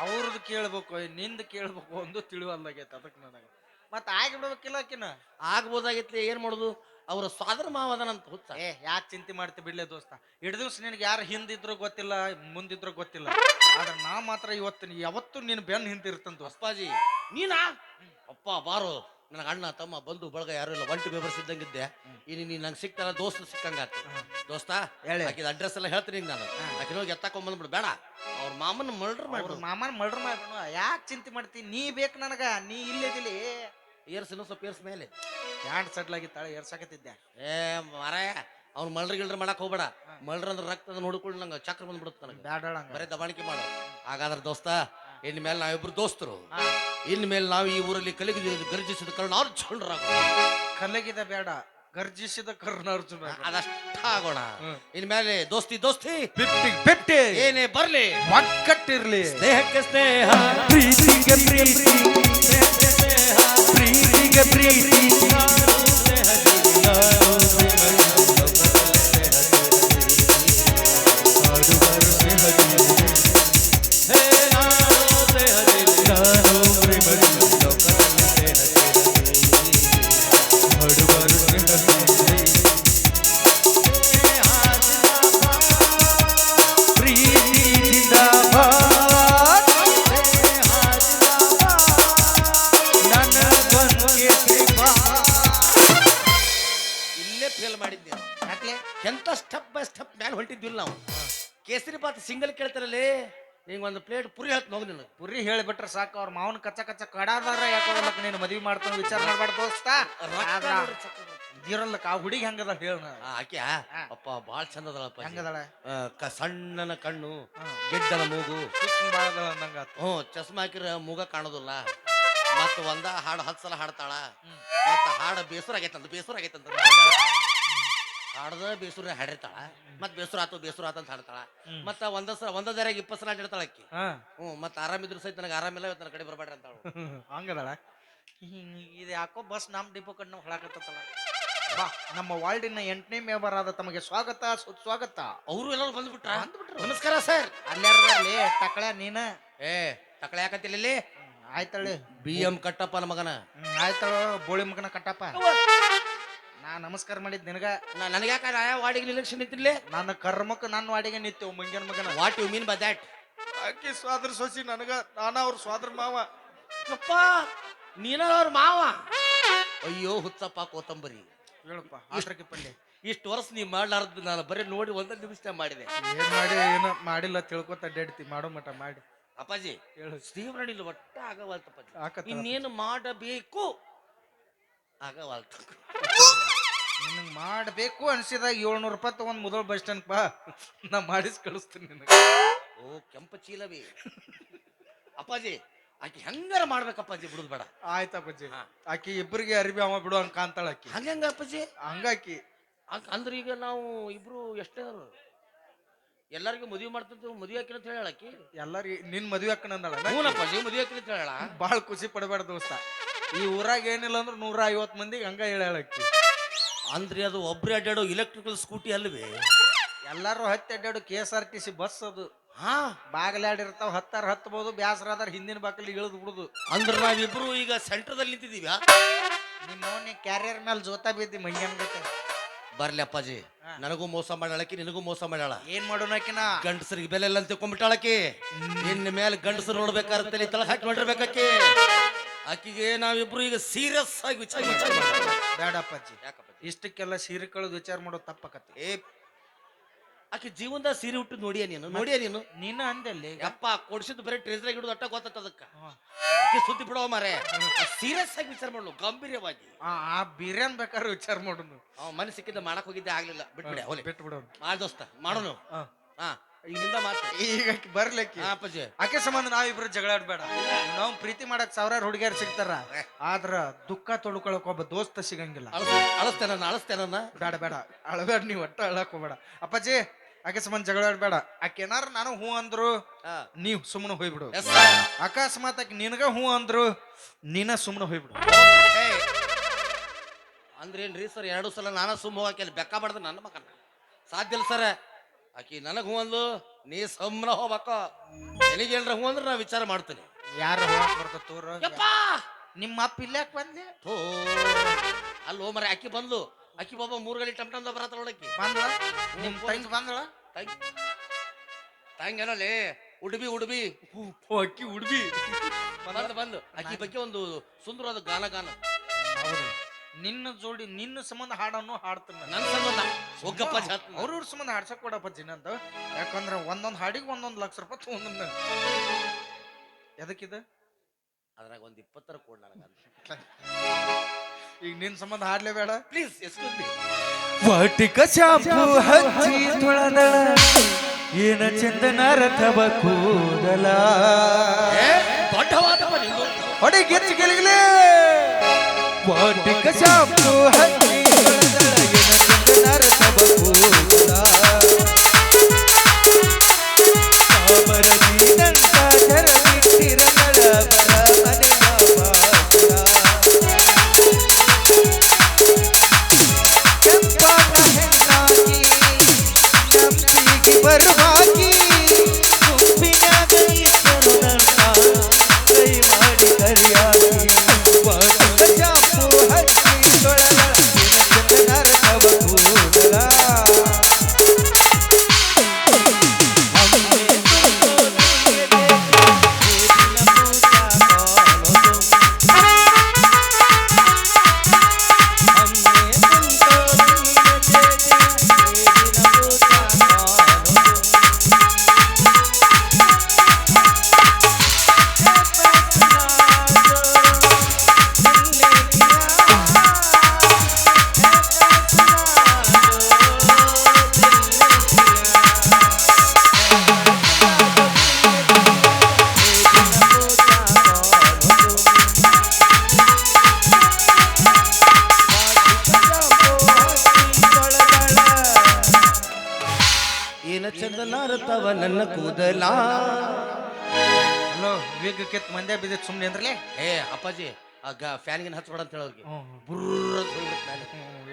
ಅವ್ರದ್ದು ಕೇಳ್ಬೇಕು ನಿಂದ ಕೇಳ್ಬೇಕು ಒಂದು ತಿಳಿವಲ್ಲಾಗೈತೆ ಅದಕ್ಕೆ ನನಗೆ. ಮತ್ತೆ ಆಗಿ ಬಿಡ್ಬೇಕಿಲ್ಲ ಆಕಿನ? ಆಗ್ಬೋದಾಗಿತ್ಲಿ ಏನ್ ಮಾಡುದು? ಅವರ ಸ್ವಾದರ ಮಾವದನಂತ ಹುಚ್ಚ. ಏ ಯಾಕೆ ಚಿಂತೆ ಮಾಡ್ತಿ ಬಿಡ್ಲೆ ದೋಸ್ತ? ಹಿಡ್ ದಿವ್ಸ ನಿನಗೆ ಯಾರು ಹಿಂದಿದ್ರು ಗೊತ್ತಿಲ್ಲ ಮುಂದಿದ್ರು ಗೊತ್ತಿಲ್ಲ. ಆದ್ರೆ ನಾ ಮಾತ್ರ ಇವತ್ತು ಯಾವತ್ತು ನಿನ್ ಬೆನ್ ಹಿಂದಿರ್ತಂತ ಅಪ್ಪಾಜಿ ನೀನಾ? ಅಪ್ಪ ಬಾರೋ. ನನಗೆ ಅಣ್ಣ ತಮ್ಮ ಬಂಧು ಬಳಗ ಯಾರು ಇಲ್ಲ ಒಂಟಿ ಬೆಬರ್ಸಿದ್ದಂಗಿದ್ದೆ ಇನ್ನು ನೀನು ನಂಗೆ ಸಿಕ್ತಾರ ದೋಸ್ತ ಸಿಕ್ಕಂಗಾತ ದೋಸ್ತ ಹೇಳಿ. ಆಕಿದ ಅಡ್ರೆಸ್ ಎಲ್ಲ ಹೇಳ್ತೀನಿ ಈಗ ನಾನು. ಆಕಿನ ಹೋಗಿ ಎತ್ತಾಕೊಂಡ್ ಬಂದ್ಬಿಡು ಬೇಡ. ಅವ್ರ ಮಾಮನ ಮರ್ಡರ್ ಅವ್ರ ಮಾಡ್ಬಿಡು ಮಾಮನ ಮರ್ಡರ್ ಮಾಡ್ಬಿಡು. ಯಾಕೆ ಚಿಂತೆ ಮಾಡ್ತಿ? ನೀ ಬೇಕು ನನಗ ನೀ ಇಲ್ಲದಿಲಿ ಏರ್ಸ್ ಇನ್ನೂ ಸ್ವಲ್ಪ ಏರ್ಸ್ ಮೇಲೆ. ಪ್ಯಾಂಟ್ ಸೆಟ್ಲ್ ಆಗಿತ್ತಾಳೆ ಏರ್ಸಾಕತ್ತಿದ್ದೆ ಏ ಮಾರಾಯ ಅವ್ನು ಮಲ್ಡ್ರ್ ಗಿಲ್ಡ್ರ್ ಮಾಡಕ್ ಹೋಗ್ಬೇಡ. ಮಲ್ಡ್ರ್ ಅಂದ್ರೆ ರಕ್ತದ ನೋಡ್ಕೊಂಡು ನಂಗೆ ಚಕ್ರ ಬಂದ್ಬಿಡುತ್ತೆ ನನಗೆ. ಬೇಡ ಬರೀ ದಬಾಣಿಕೆ ಮಾಡು. ಹಾಗಾದ್ರೆ ದೋಸ್ತ ಇನ್ ಮೇಲೆ ನಾವಿಬ್ರು ದೋಸ್ತರು. ಇನ್ ಮೇಲೆ ನಾವು ಈ ಊರಲ್ಲಿ ಕಲಗಿದ ಗರ್ಜಿಸಿದ ಕಾರಣ ಅರ್ಜುನರಾಗ ಕಲಗಿದ ಬೇಡ ಗರ್ಜಿಸಿದ ಕರ್ನಾರ್ಜುನ ಅದಷ್ಟ ಆಗೋಣ. ಹ್ಮ್. ಇನ್ ಮೇಲೆ ದೋಸ್ತಿ ದೋಸ್ತಿ. ಬಿಟ್ಟಿ ಬಿಟ್ಟಿ. ಏನೇ ಬರ್ಲಿ. ಒಗ್ಗಟ್ಟಿರ್ಲಿ. ಸ್ನೇಹಕ್ಕೆ ಸ್ನೇಹ. ಪ್ರೀತಿಗೆ ಪ್ರೀತಿ. ಪ್ರೀತಿಗೆ ಪ್ರೀತಿ. ಎಂತ ಸ್ಟೆಪ್ ಬೈ ಸ್ಟೆಪ್ ಮ್ಯಾಲ ಹೊಂಟಿದ್ವಿಲ್ಲ ನಾವು? ಕೇಸರಿ ಬಾತ್ ಸಿಂಗಲ್ ಕೇಳ್ತಾರಲ್ಲಿ? ನಿಂಗೆ ಒಂದು ಪ್ಲೇಟ್ ಪುರಿ ಹೇಳ್ತೀನಿ ಹೋಗಿ ನಿನಗೆ. ಪುರಿ ಹೇಳಿಬಿಟ್ರೆ ಸಾಕು ಅವ್ರ ಮಾವನ ಕಚ್ಚ ಕಚ್ಚ ಕಡಾದಾರ ಯಾಕೋದಲ್ಲಕ ನೀನು ಮದ್ವಿ ಮಾಡ್ತಾನೆ ವಿಚಾರ ಮಾಡ್ಬಾರ್ದು ದೋಸ್ತ. ಆದ್ರ. ಇದಿರಲ್ಲಕ್ಕ ಆ ಹುಡುಗಿ ಹೆಂಗದ ಹೇಳ ಆಕೆ ಅಪ್ಪ ಬಾಳ ಚಂದ ಅದಳಪ್ಪ ಹೆಂಗದಳ? ಸಣ್ಣನ ಕಣ್ಣು. ಗೆಡ್ಡನ ಮೂಗು. ಅಂದಂಗ ಹ್ಞೂ ಚಸ್ಮಾ ಹಾಕಿರ ಮೂಗ ಕಾಣೋದಿಲ್ಲ. ಮತ್ತ ಒಂದ ಹಾಡು ಹತ್ತು ಸಲ ಹಾಡ್ತಾಳ. ಮತ್ತ ಹಾಡು ಬೇಸರ ಆಗೈತಂತ ಬೇಸರ ಆಗೈತಂತ. ಹಾಡ್ದ ಬೇಸುರ ಹಾಡಿರ್ತಾಳ. ಮತ್ ಬೇಸರ ಆತು ಬೇಸರ ಆತು ಅಂತ ಹಾಡ್ತಾಳ. ಮತ್ತ ಒಂದ ಸಲ ಒಂದ ದಾರ್ಯಾಗ ಇಪ್ಪತ್ತು ಸಲ ಹಾಡಿರ್ತಾಳ ಅಕ್ಕಿ ಹಾ. ಹ್ಞೂ ಮತ್ತ ಆರಾಮಿದ್ರು ಸಹಿತ ನನಗೆ ಆರಾಮಿಲ್ಲ ಇವತ್ತು ನನ್ನ ಕಡೆ ಬರಬೇಡ್ರಿ ಅಂತಾಳು ಹಂಗದಳ? ಇದು ಯಾಕೋ ಬಸ್ ನಮ್ಮ ಡಿಪೋ ಕಡೆ ನಾವು ಹೊಳಕತ್ತಲ್ಲ ಬಾ ನಮ್ಮ ವಾರ್ಡಿನ ಎಂಟನೇ ಮೆಂಬರ್ ಆದ ತಮಗೆ ಸ್ವಾಗತ ಸುಸ್ವಾಗತ. ಅವರು ಎಲ್ಲರೂ ಬಂದ್ಬಿಟ್ರ? ನಮಸ್ಕಾರ ಸರ್. ಅಲ್ಲಾರಲ್ಲಿ ತಕಳ ನೀನ? ಏ ತಕಳೆ ಯಾಕತ್ತಿಲ್ಲ ಇಲ್ಲಿ? ಆಯ್ತಳಿ ಬಿ ಎಂ ಕಟ್ಟಪ್ಪನ ಮಗನ. ಆಯ್ತಳ ಬೋಳಿ ಮಗನ ಕಟ್ಟಪ್ಪ. ನಾ ನಮಸ್ಕಾರ ಮಾಡಿದ್ ನಿನಗ? ನನಗೆ ಯಾಕ ವಾಡಿಗೆ ನಿಲಕ್ಷಣ ಇತ್ತಿರ್ಲಿ ನನ್ನ ಕರ್ಮಕ್ಕೆ ನನ್ನ ವಾಡಿಗೆ ನಿಂತೇವು ಮಂಗನ ಮಗನ. What you mean by that ಆಕಿ ಸ್ವಾದ್ರ ಸೊಸಿ ನನಗ ನಾನ ಅವ್ರ ಸ್ವಾದ್ರ ಮಾವ. ಅಪ್ಪ ನೀನ ಅವ್ರ ಮಾವ? ಅಯ್ಯೋ ಹುಚ್ಚಪ್ಪ ಕೋತಂಬರಿ. ಹೇಳಪ್ಪ. ಆಶ್ರಕ್ಕೆ ಪಲ್ಲೆ ಇಷ್ಟು ವರ್ಷ ನೀ ಮಾಡ್ಲಾರ್ದು ನಾನು ಬರೀ ನೋಡಿ ಒಂದ ನಿಮಿಷ ಮಾಡಿದೆ. ಏನ್ ಮಾಡಿ ಏನು ಮಾಡಿಲ್ಲ ತಿಳ್ಕೊತ ಅಡ್ಡಾಡ್ತಿ ಮಾಡೋ ಮಟ ಮಾಡಿ. ಅಪ್ಪಾಜಿ ಹೇಳು. ಸ್ಟೀವ್ರಣಿಲ್ ಒಟ್ಟ ಆಗವಲ್ತಪ್ಪಾಜಿ ಆಕತ್ತ ಇನ್ನೇನು ಮಾಡಬೇಕು? ಆಗವಲ್ತ. ನಿನಗ್ ಮಾಡಬೇಕು ಅನ್ಸಿದಾಗ ಏಳ್ನೂರು ರೂಪಾಯಿ ತೊಗೊಂಡು ಮೊದಲು ಬಸ್ ಸ್ಟ್ಯಾಂಡ್ ಬಾ. ನಾ ಮಾಡಿಸಿ ಕಳಿಸ್ತೀನಿ ನಿನಗೆ. ಓ ಕೆಂಪು ಚೀಲವಿ. ಅಪ್ಪಾಜಿ ಆಕೆ ಹೆಂಗಾರ ಮಾಡ್ಬೇಕಪ್ಪಾಜಿ ಬಿಡುದು ಬೇಡ. ಆಯ್ತು ಅಪ್ಪಾಜಿ. ಆಕಿ ಇಬ್ಬರಿಗೆ ಅರಿವಿ ಅವ ಬಿಡು ಹಂಗೆ ಕಾಂತಾಳ ಆಕಿ. ಹಂಗಂಗ ಅಪ್ಪಾಜಿ? ಹಂಗಾಕಿ. ಹಂಗ- ಅಂದ್ರೆ ಈಗ ನಾವು ಇಬ್ರು ಎಷ್ಟೇ ಎಲ್ಲರಿಗೂ ಮದುವೆ ಮಾಡ್ತಿರ್ತೀವಿ ಮದುವೆ ಹಾಕಿನ ಅಂತ ಹೇಳ ಆಕಿ? ಎಲ್ಲಾರಿ ನಿನ್ ಮದ್ವೆ ಹ್ಞೂನಪ್ಪ ನೀವು ಮದುವೆ ಹಾಕಿನ ಅಂತ ಹೇಳ ಬಾಳ ಖುಷಿ ಪಡಬೇಡ ದೋಸ್ತ. ಈ ಊರಾಗ ಏನಿಲ್ಲ ಅಂದ್ರೆ ನೂರ ಐವತ್ತು ಮಂದಿಗೆ ಹಂಗ ಹೇಳ ಆಕಿ. ಅಂದ್ರೆ ಅದು ಒಬ್ರು ಅಡ್ಡಾಡೋ ಇಲೆಕ್ಟ್ರಿಕಲ್ ಸ್ಕೂಟಿ ಅಲ್ವೇ? ಎಲ್ಲಾರು ಹತ್ತಿ ಅಡ್ಡಾಡು K S R T C bus ಅದು. ಹಾ. ಬಾಗಲಾಡಿರ್ತಾವ ಹತ್ತಾರ ಹತ್ಬೋದು ಬ್ಯಾಸರ ಆದ್ರ ಹಿಂದಿನ ಬಾಕಲಿಗೆ ಇಳಿದು ಬಿಡುದು. ಅಂದ್ರೆ ನಾವಿಬ್ರು ಈಗ ಸೆಂಟರ್ದಲ್ಲಿ ನಿಂತಿದೀವ ನಿಮ್ಮ ನೀ ಕ್ಯಾರಿಯರ್ ಮೇಲೆ ಜೋತಾ ಬಿದ್ದಿ ಮಂಗ್ಯನ್ ಜೊತೆ ಬರ್ಲಿ ಅಪ್ಪಾಜಿ. ಹಾ. ನನಗೂ ಮೋಸ ಮಾಡಾಳಕಿ ನಿನಗೂ ಮೋಸ ಮಾಡಾಳ ಏನ್ ಮಾಡೋಣ ಆಕಿನ? ಗಂಡಸರಿಗೆ ಬೆಲೆ ಇಲ್ಲ ಅಂತ ತಿಳ್ಕೊಂಡ್ಬಿಟ್ಟಾಳಕಿ ನಿನ್ನ ಮೇಲೆ ಗಂಡಸರು ನೋಡ್ಬೇಕಾದ್ರೆ ತಲೆ ತಳ ಹಾಕಿ ನೋಡಿರ್ಬೇಕಾಕಿ ಆಕಿಗೆ ನಾವಿಬ್ರು ಈಗ ಸೀರಿಯಸ್ ಆಗಿ ವಿಚಾರ ವಿಚಾರ ಬೇಡ ಬೇಡಪ್ಪಾಜಿ ಯಾಕಪ್ಪಾಜಿ ಇಷ್ಟಕ್ಕೆಲ್ಲ ಸೀರೆ ಕಳೆದು ವಿಚಾರ ಮಾಡೋದು ತಪ್ಪಕತ್ತೆ. ಏ ಆಕೆ ಜೀವನದ ಸೀರೆ ಹುಟ್ಟು ನೋಡಿಯ ನೀನು? ನೋಡಿಯ ನೀನು? ನೀನು ಅಂದಲ್ಲಿ ಅಪ್ಪ ಕೊಡ್ಸಿದ್ದು ಬರೀ ಟ್ರೇಸ್ರಾಗ ಹಿಡಿದು ಅಟ್ಟ ಗೊತ್ತತ್ತ ಅದಕ್ಕೆ. ಆಕೆ ಸುದ್ದಿ ಬಿಡೋ ಮಾರೆ ಸೀರಿಯಸ್ ಆಗಿ ವಿಚಾರ ಮಾಡ್ಲು ಗಂಭೀರವಾಗಿ ಆ ಆ ಬಿರಿಯಾನಿ ಬೇಕಾದ್ರೆ ವಿಚಾರ ಮಾಡೋನು ಅವ ಮನೆ ಸಿಕ್ಕಿದ್ದ ಮಾಡಕ್ ಹೋಗಿದ್ದೆ ಆಗ್ಲಿಲ್ಲ. ಬಿಟ್ಬಿಡೆ ಹೋಲಿ ಬಿಟ್ಟು ಬಿಡೋನು ಮಾಡ್ ದೋಸ್ತ ಮಾಡೋನು ಹಾ. ಮಾತು. ಈಗ ಬರ್ಲಿಕ್ಕೆ. ಅಪ್ಪಾಜಿ. ಆಕೆ ಸಂಬಂಧ ನಾವಿಬ್ರು ಜಗಳ ಆಡ್ಬೇಡ. ನಾವು ಪ್ರೀತಿ ಮಾಡಕ್ ಸಾವಿರಾರು ಹುಡುಗಿಯರು ಸಿಗ್ತಾರ. ಆದ್ರ ದುಃಖ ತೊಡ್ಕೊಳಕ್ ಒಬ್ಬ ದೋಸ್ತ ಸಿಗಂಗಿಲ್ಲ. ಅಳಸ್ತೇನ ಅಳಸ್ತೇನ ಬೇಡ ಬೇಡ. ಅಳಬೇಡ ನೀವು ಒಟ್ಟ ಅಳಕ್ ಹೋಗ್ಬೇಡ. ಅಪ್ಪಾಜಿ ಆಕೆ ಸಂಬಂಧ ಜಗಳ ಆಕೆನಾರ ಆಕೆ ಏನಾರ ನಾನು ಹೂ ಅಂದ್ರು ನೀವ್ ಸುಮ್ಮನೆ ಹೋಗ್ಬಿಡು. ಅಕಸ್ಮಾತ್ ಆಕೆ ನಿನಗ ಹೂ ಅಂದ್ರು ನೀನ ಸುಮ್ಮನೆ ಹೋಗ್ಬಿಡು. ಅಂದ್ರೇನ್ರಿ ಸರ್ ಎರಡು ಸಲ ನಾನ ಸುಮ್ಮ ಹೋಗಕ್ಕೆ ಬೆಕ್ಕ ಬಡ್ದ ನನ್ನ ಮಗನ. ಸಾಧ್ಯ ಇಲ್ಲ ಸರ್. ಆಕಿ ನನಗ್ ಹೂ ಅಂದ್ಲು ನೀ ಸುಮ್ಮನೆ ಹೋಗ್ಬೇಕ. ಏನ್ರ ಹೂ ಅಂದ್ರೆ ನಾ ವಿಚಾರ ಮಾಡ್ತೀನಿ. ಯಾರು ಬರ್ತೂರ ಬರ್ತ ತೋರ? ಯಪ್ಪ! ನಿಮ್ಮ ಅಪ್ಪ ಇಲ್ಲಾಕ್ ಬಂದೆ ಥೋ! ಅಲ್ಲಿ ಮರ ಆಕಿ ಬಂದ್ಲು. ಆಕಿ ಬಾಬಾ ಮೂರು ಗಡಿ ಟಮ್ ಟಮ್ ಬರತ್ತ ನೋಡಕ್ಕಿ ಬಂದ್ಳ ನಿಮ್ ತಂಗಿ ಬಂದ್ಳ ತಂಗಿ ತಂಗೇನಲ್ಲಿ ಉಡುಬಿ ಉಡುಬಿ. ಅಕ್ಕಿ ಉಡ್ಬಿ. ಬಂದು ಬಂದು ಆಕಿ ಬಗ್ಗೆ ಒಂದು ಸುಂದರವಾದ ಗಾನ ಗಾನ. ನಿನ್ನ ಜೋಡಿ ನಿನ್ನ ಸಂಬಂಧ ಹಾಡನ್ನು ಹಾಡ್ತಾನೆ ನನ್ನ ಸಂಬಂಧ? ಒಗ್ಗಪ್ಪ ಜಾತ್ ಅವ್ರವ್ರ ಸಂಬಂಧ ಹಾಡ್ಸಕ್ ಕೊಡಪ್ಪ ಜಿನಂತ ಯಾಕಂದ್ರೆ ಒಂದೊಂದ್ ಹಾಡಿಗೆ ಒಂದೊಂದು ಲಕ್ಷ ರೂಪಾಯಿ ತಗೊಂಡ್ ಎದಕ್ಕಿದ? ಅದ್ರಾಗ ಒಂದು ಇಪ್ಪತ್ತರ ಕೊಡ್ ನನಗೆ ಈಗ ನಿನ್ ಸಂಬಂಧ ಹಾಡ್ಲೇಬೇಡ ಪ್ಲೀಸ್ ಎಕ್ಸ್ಕ್ಯೂಸ್ ಮೀ ವಾಟಿಕ ಶಾಂಪು ಹಚ್ಚಿ ತೊಳೆದಳ. ಏನ ಚಂದನ ರಥವ ಕೂದಲ. ದೊಡ್ಡವಾದ ಹೊಡೆ ಗೆಚ್ಚಿ ಗೆಲಗಲೇ ವಾಟಿಕ ಶಾಂಪು ಹಚ್ಚಿ ತೊಳೆದಳ ಏನ ವಿಗ್ ಕೆತ್ ಮಂದ್ಯ ಬಿದ್ದಿತ್ತು ಸುಮ್ಮನೆ ಅಂದ್ರಲೇ? ಏ ಅಪ್ಪಾಜಿ ಆಗ ಫ್ಯಾನ್ಗಿನ ಹಚ್ಕೊಡ ಅಂತ ಹೇಳೋರ್ಗೆ. ಹ್ಞೂ ಬುರ್ರ ಅಂತ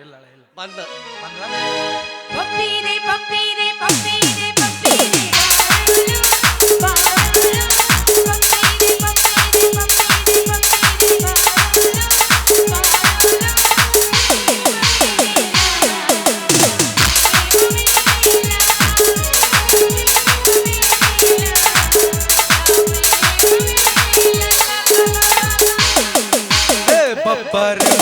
ಇಲ್ಲ ಇಲ್ಲ ಬಂದ. ಬಂದ್ಲ ಪಪ್ಪೀರೆ ಪಪ್ಪೀರೆ ಪಪ್ಪೀರೆ ಪಪ್ಪೀರೆ ಬಾರಲು ಪಪ್ಪೀರೆ para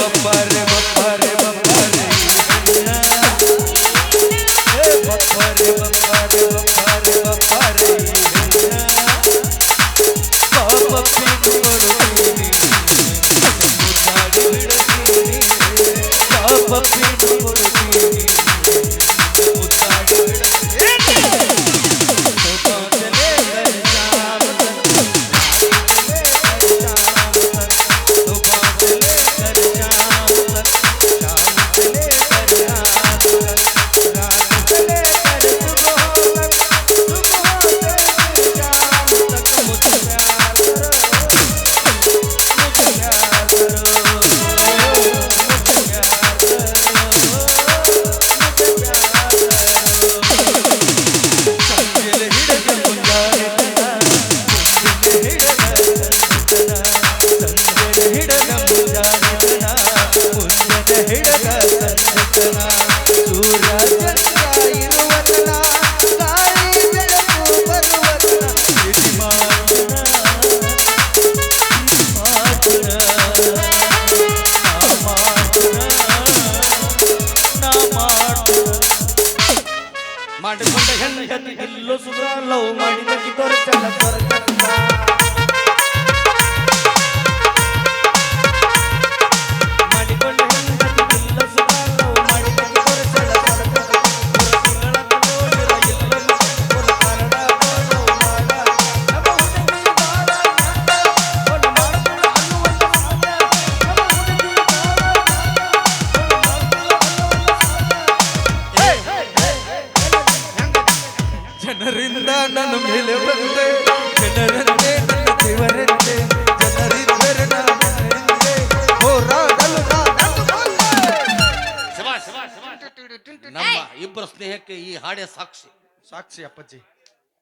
ಹಾಡೇ ಸಾಕ್ಷಿ. ಸಾಕ್ಷಿ ಅಪ್ಪಾಜಿ.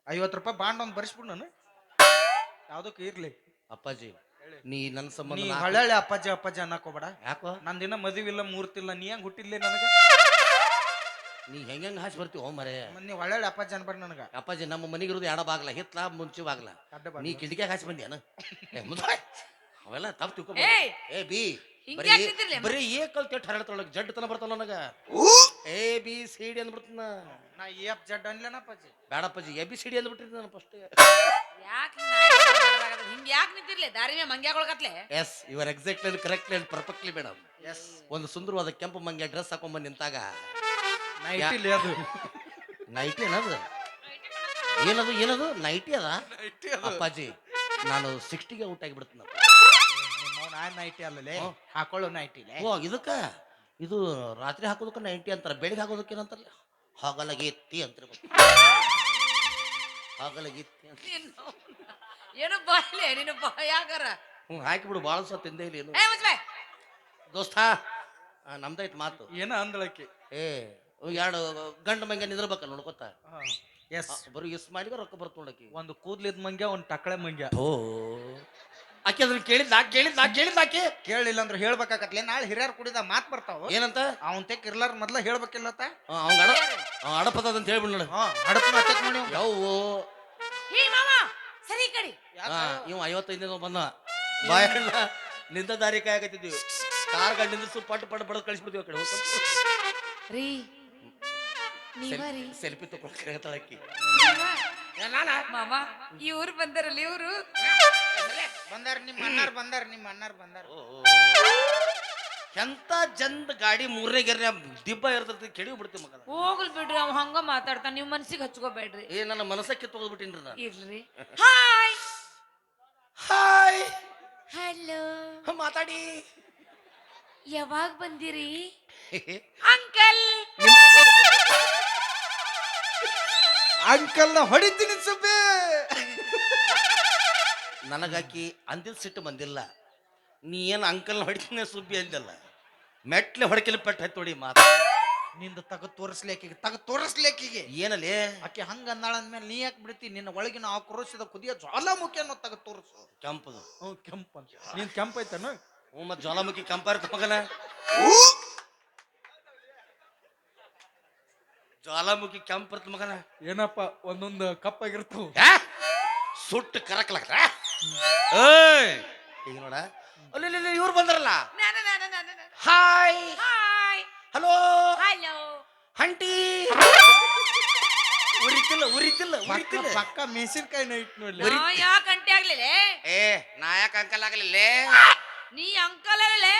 ಐವತ್ತು ರೂಪಾಯಿ ಬಾಂಡ್ ಒಂದು ಬರಿಸ್ಬಿಡು ನಾನು. ಯಾವ್ದಕ್ಕೆ ಇರ್ಲಿ. ಅಪ್ಪಾಜಿ ನೀ ನನ್ನ ಸಂಬಂಧ ನೀ ನಾಲ್ಕು- ಅಪ್ಪಾಜಿ ಅಪ್ಪಾಜಿ ಯಾಕೋ? ಹೋಗ್ಬೇಡ ಯಾಕೋ ನಂದಿನ ಮದುವಿಲ್ಲ ಮೂರ್ತಿಲ್ಲ ನೀ ಹೆಂಗ್ ಹುಟ್ಟಿಲ್ಲ ನನಗ? ನೀ ಹೆಂಗ ಹಾಸಿ ಬರ್ತೀವಿ ಮರೆ? ಮತ್ತ್ ನೀ ಒಳ್ಳೆ ಅಪ್ಪಾಜಿ ಅನ್ಬೇಡ ನನಗ. ಅಪ್ಪಾಜಿ ನಮ್ಮ ಮನೆಗಿರೋದು ಎಡ ಬಾಗ್ಲ ಹಿತ್ಲ ಮುಂಚೆ ಬಾಗ್ಲ. ಅಡ್ಡ. ನೀ ಕಿಟಕಿ ಹಾಸಿ ಬಂದ್ಯಾನ ಏ, ಅವೆಲ್ಲ ತಪ್ಪು ತಿಳ್ಕೊ ಏಯ್! ಏ ಬಿ. ಹಿಂಗ್ ಬರೀ ಯಾಕ್ ನಿಂತಿರ್ಲಿ ಅಮ್ಮ? ಬರೀ ಏಕಲ್ ಕೆಟ್ಟ ಹರಡ್ತಾಳೊಳಗೆ ಜಡ್ತನ ಬರ್ತಾವ ನನಗ. ಎ ಬಿ ಸಿ ಡಿ ಅಂದ್ಬಿಡ್ತು ನಾ ಈ ಎಫ್ ಜಡ್ ಅನ್ಲೇನ ಅಪ್ಪಾಜಿ ಬೇಡಪ್ಪಾಜಿ ಎ ಬಿ ಸಿ ಡಿ ಅಂದ್ಬಿಟ್ಟಿದ್ದೆ ನಾನು ಫಸ್ಟ್ ಯಾಕೆ ಹಿಂಗೆ ಯಾಕೆ ನಿಂತಿರ್ಲಿ? ದಾರಿ ಮೇ ಮಂಗ್ಯಾಗೊಳಕತ್ಲೆ yes your exactly correctly and perfectly madam yes ಒಂದು ಸುಂದರವಾದ ಕೆಂಪು ಮಂಗ್ಯ ಡ್ರೆಸ್ ಹಾಕೊಂಡ್ ನಿಂತಾಗ. ನಾ ಇಟ್ಟಿಲ್ಲ ಅದು. ನೈಟಿ ಏನದು ಏನದು ಏನದು? ನೈಟಿ ಅದ? ಅಪ್ಪಾಜಿ ನಾನು ಸಿಕ್ಸ್ಟಿಗೆ ಔಟ್ ಆಗಿಬಿಡ್ತೀನಿ. ನಾ ನೈಟಿ ಅಲ್ಲಲೇ. ಹಾಕೊಳ್ಳೋ ನೈಟಿಲೆ ಓ ಇದಕ್ಕ? ಇದು ರಾತ್ರಿ ಹಾಕೋದಕ್ಕೆ ನೈಂಟಿ ಅಂತಾರೆ ಬೆಳಿಗ್ಗೆ ಹಾಕೋದಕ್ಕೆ ಏನಂತಾರಲ್ಲ? ಹಾಗಲಗಿತ್ತಿ ಅಂತಾರೆ ಹಾಗಲಾಗೈತಿ ಅಂತ ಏನು ಬಾಯಿಲೆ ನೀನು ಯಾಕಾರ? ಹ್ಞೂ ಹಾಕಿಬಿಡು ಭಾಳ ಸಹ ತಿಂದೇ ಇಲ್ಲ ಏನು ದೋಸ್ತ ನಮ್ದಾಯ್ತು ನಮ್ದೈತ್ ಮಾತು. ಏನ ಅಂದಳಕ್ಕೆ? ಏ ಎರಡು ಗಂಡು ಮಂಗ ನಿದ್ರಬೇಕಲ್ಲ ನೋಡ್ಕೊತ ಎಸ್ ಬರೀ ಎಸ್ ಮಾಡಿದ್ರೆ ರೊಕ್ಕ ಬರ್ತ ನೋಡಕ್ಕೆ. ಒಂದು ಕೂದ್ಲಿದ್ ಮಂಗ್ಯ ಒಂದು ಟಕಳೆ ಮಂಗ್ಯ. ಓ ಆಕೆ ಅದನ್ನ ಕೇಳಿದ್ ನಾ ಕೇಳಿದ್ ನಾ ಕೇಳಿದ್ ಆಕೆ ಕೇಳಿಲ್ಲ ಅಂದ್ರೆ ಹೇಳ್ಬೇಕಾಗತ್ಲೆ ನಾಳೆ ಹಿರಿಯರು ಕುಡಿದ ಮಾತ್ ಬರ್ತಾವ. ಏನಂತ? ಅವನ್ ತೆಕ್ ಇರ್ಲಾರ ಮೊದ್ಲ ಹೇಳ್ಬೇಕಿಲ್ಲತ್ತ? ಅವ್ನ ಅಡ ಅವ್ನ್ ಅಡಪದ ಅಂತ ಹೇಳ್ಬಿಡ್ ನೋಡು. ಹಾ ಹಡಪ್ನ ತೆಕ್ ಮಾಡಿ ಅವ್ನ್. ಹೇ ಮಾಮ ಸರಿ ಈ ಕಡೆ. ಹಾ ಇವ ಐವತ್ತೈದನೇ ಬಂದ. ನಿಂತ ದಾರಿ ಕಾಯಕತ್ತಿದ್ವಿ ಕಾರ್ ಗಾಡಿ ನಿಂದ್ರಿಸು ಪಟ್ ಪಟ್ ಬಡದ್ ಕಳಿಸ್ಬಿಡ್ತೀವಿ ಆ ಕಡೆ. ಸೆಲ್ಫಿ ರೀ ನೀವ ರೀ. ಸೆಲ್ಫಿ ತಗೊಳಕಿ ಮಾಮಾ ಇವ್ರು ಬಂದಾರಲ್ಲ ಇವ್ರು ಬಂದಾರ ನಿಮ್ಮ ಅಣ್ಣಾರ್ ಬಂದಾರ ನಿಮ್ಮ ಅಣ್ಣಾರ್ ಬಂದಾರ. ಎಂತ ಜಂದ ಗಾಡಿ ಮೂರನೇ ಗೆರೆ ದಿಬ್ಬ ಇರ್ತೈತಿ ಕೆಡಿ ಬಿಡ್ತಿ ಮಗ ಹೋಗ್ಲಿ ಬಿಡ್ರಿ ಅವ್ ಹಂಗ ಮಾತಾಡ್ತಾನ ನೀವ್ ಮನ್ಸಿಗೆ ಹಚ್ಕೋಬೇಡ್ರಿ. ಏ ನನ್ನ ಮನಸ್ಸಕ್ಕೆ ತಗೋದ್ಬಿಟ್ಟಿನ್ರಿ ನಾನು. ಇರ್ಲಿ. ಹಾಯ್ ಹಾಯ್ ಹಲೋ ಮಾತಾಡಿ. ಯಾವಾಗ ಬಂದಿರಿ? ಅಂಕಲ್ ಅಂಕಲ್ನ ಹೊಡಿತೀನಿ ಸುಬ್ಬಿ. ನನಗಾಕಿ ಅಂದಿನ ಸಿಟ್ಟು ಬಂದಿಲ್ಲ. ನೀ ಏನು ಅಂಕಲ್ ಹೊಡಿತೀನಿ ಸುಬ್ಬಿ ಅಂದಿಲ್ಲ. ಮೆಟ್ಲೆ ಹೊಡಕಿಲ್ ಪೆಟ್ಟು ಹತ್ತಿ ಹೊಡಿ ಮಾತು. ನಿಂದ ತಗ ತೋರಿಸ್ಲೇಕಿಗೆ ತಗ ತೋರಿಸ್ಲೇಕಿಗೆ. ಏನಲ್ಲೇ ಆಕೆ ಹಂಗ ಅಂದಾಳ ಅಂದ್ಮೇಲೆ ನೀ ಯಾಕೆ ಬಿಡ್ತಿ? ನಿನ್ನ ಒಳಗಿನ ಆಕ್ರೋಶದ ಕುದಿಯ ಜ್ವಾಲಾಮುಖಿ ಅನ್ನೋ ತಗ ತೋರಿಸು. ಕೆಂಪದು. ಹ್ಞೂ ಕೆಂಪ ನೀನ್ ಕೆಂಪ ಐತನ? ಹ್ಞೂ ಮತ್ತೆ ಜ್ವಾಲಾಮುಖಿ ಇರ್ತ ಮಗನ ಜ್ವಾಲಾಮುಖಿ ಕೆಂಪರ್ತ ಮಗನ. ಏನಪ್ಪ ಒಂದೊಂದು ಕಪ್ಪಾಗಿರ್ತಾವ? ಸುಟ್ಟು ಕರಕ್ಲಾಗ್ರ ಏಯ್! ಈಗ ನೋಡ. ಅಲ್ಲಿ ಇವ್ರು ಬಂದ್ರಲ್ಲ? ಹಾಯ್ ಹಾಯ್ ಹಲೋ ಹಲೋ ಹಂಟಿ ಉರಿತಿಲ್ಲ ಉರಿತಿಲ್ಲ ಪಕ್ಕ ಉರಿತಿಲ್ಲ. ಪಕ್ಕ ಮೆಣಸಿನ್ಕಾಯಿ ಇಟ್ಟು ನೋಡ್ಲಿ. ಯಾಕೆ ಅಂಟಿ ಆಗ್ಲಿಲ್ಲ? ಏ ನಾ ಯಾಕೆ ಅಂಕಲ್ ಆಗಲಿಲ್ಲ? ನೀ ಅಂಕಲ್ ಅಲ್ಲೇ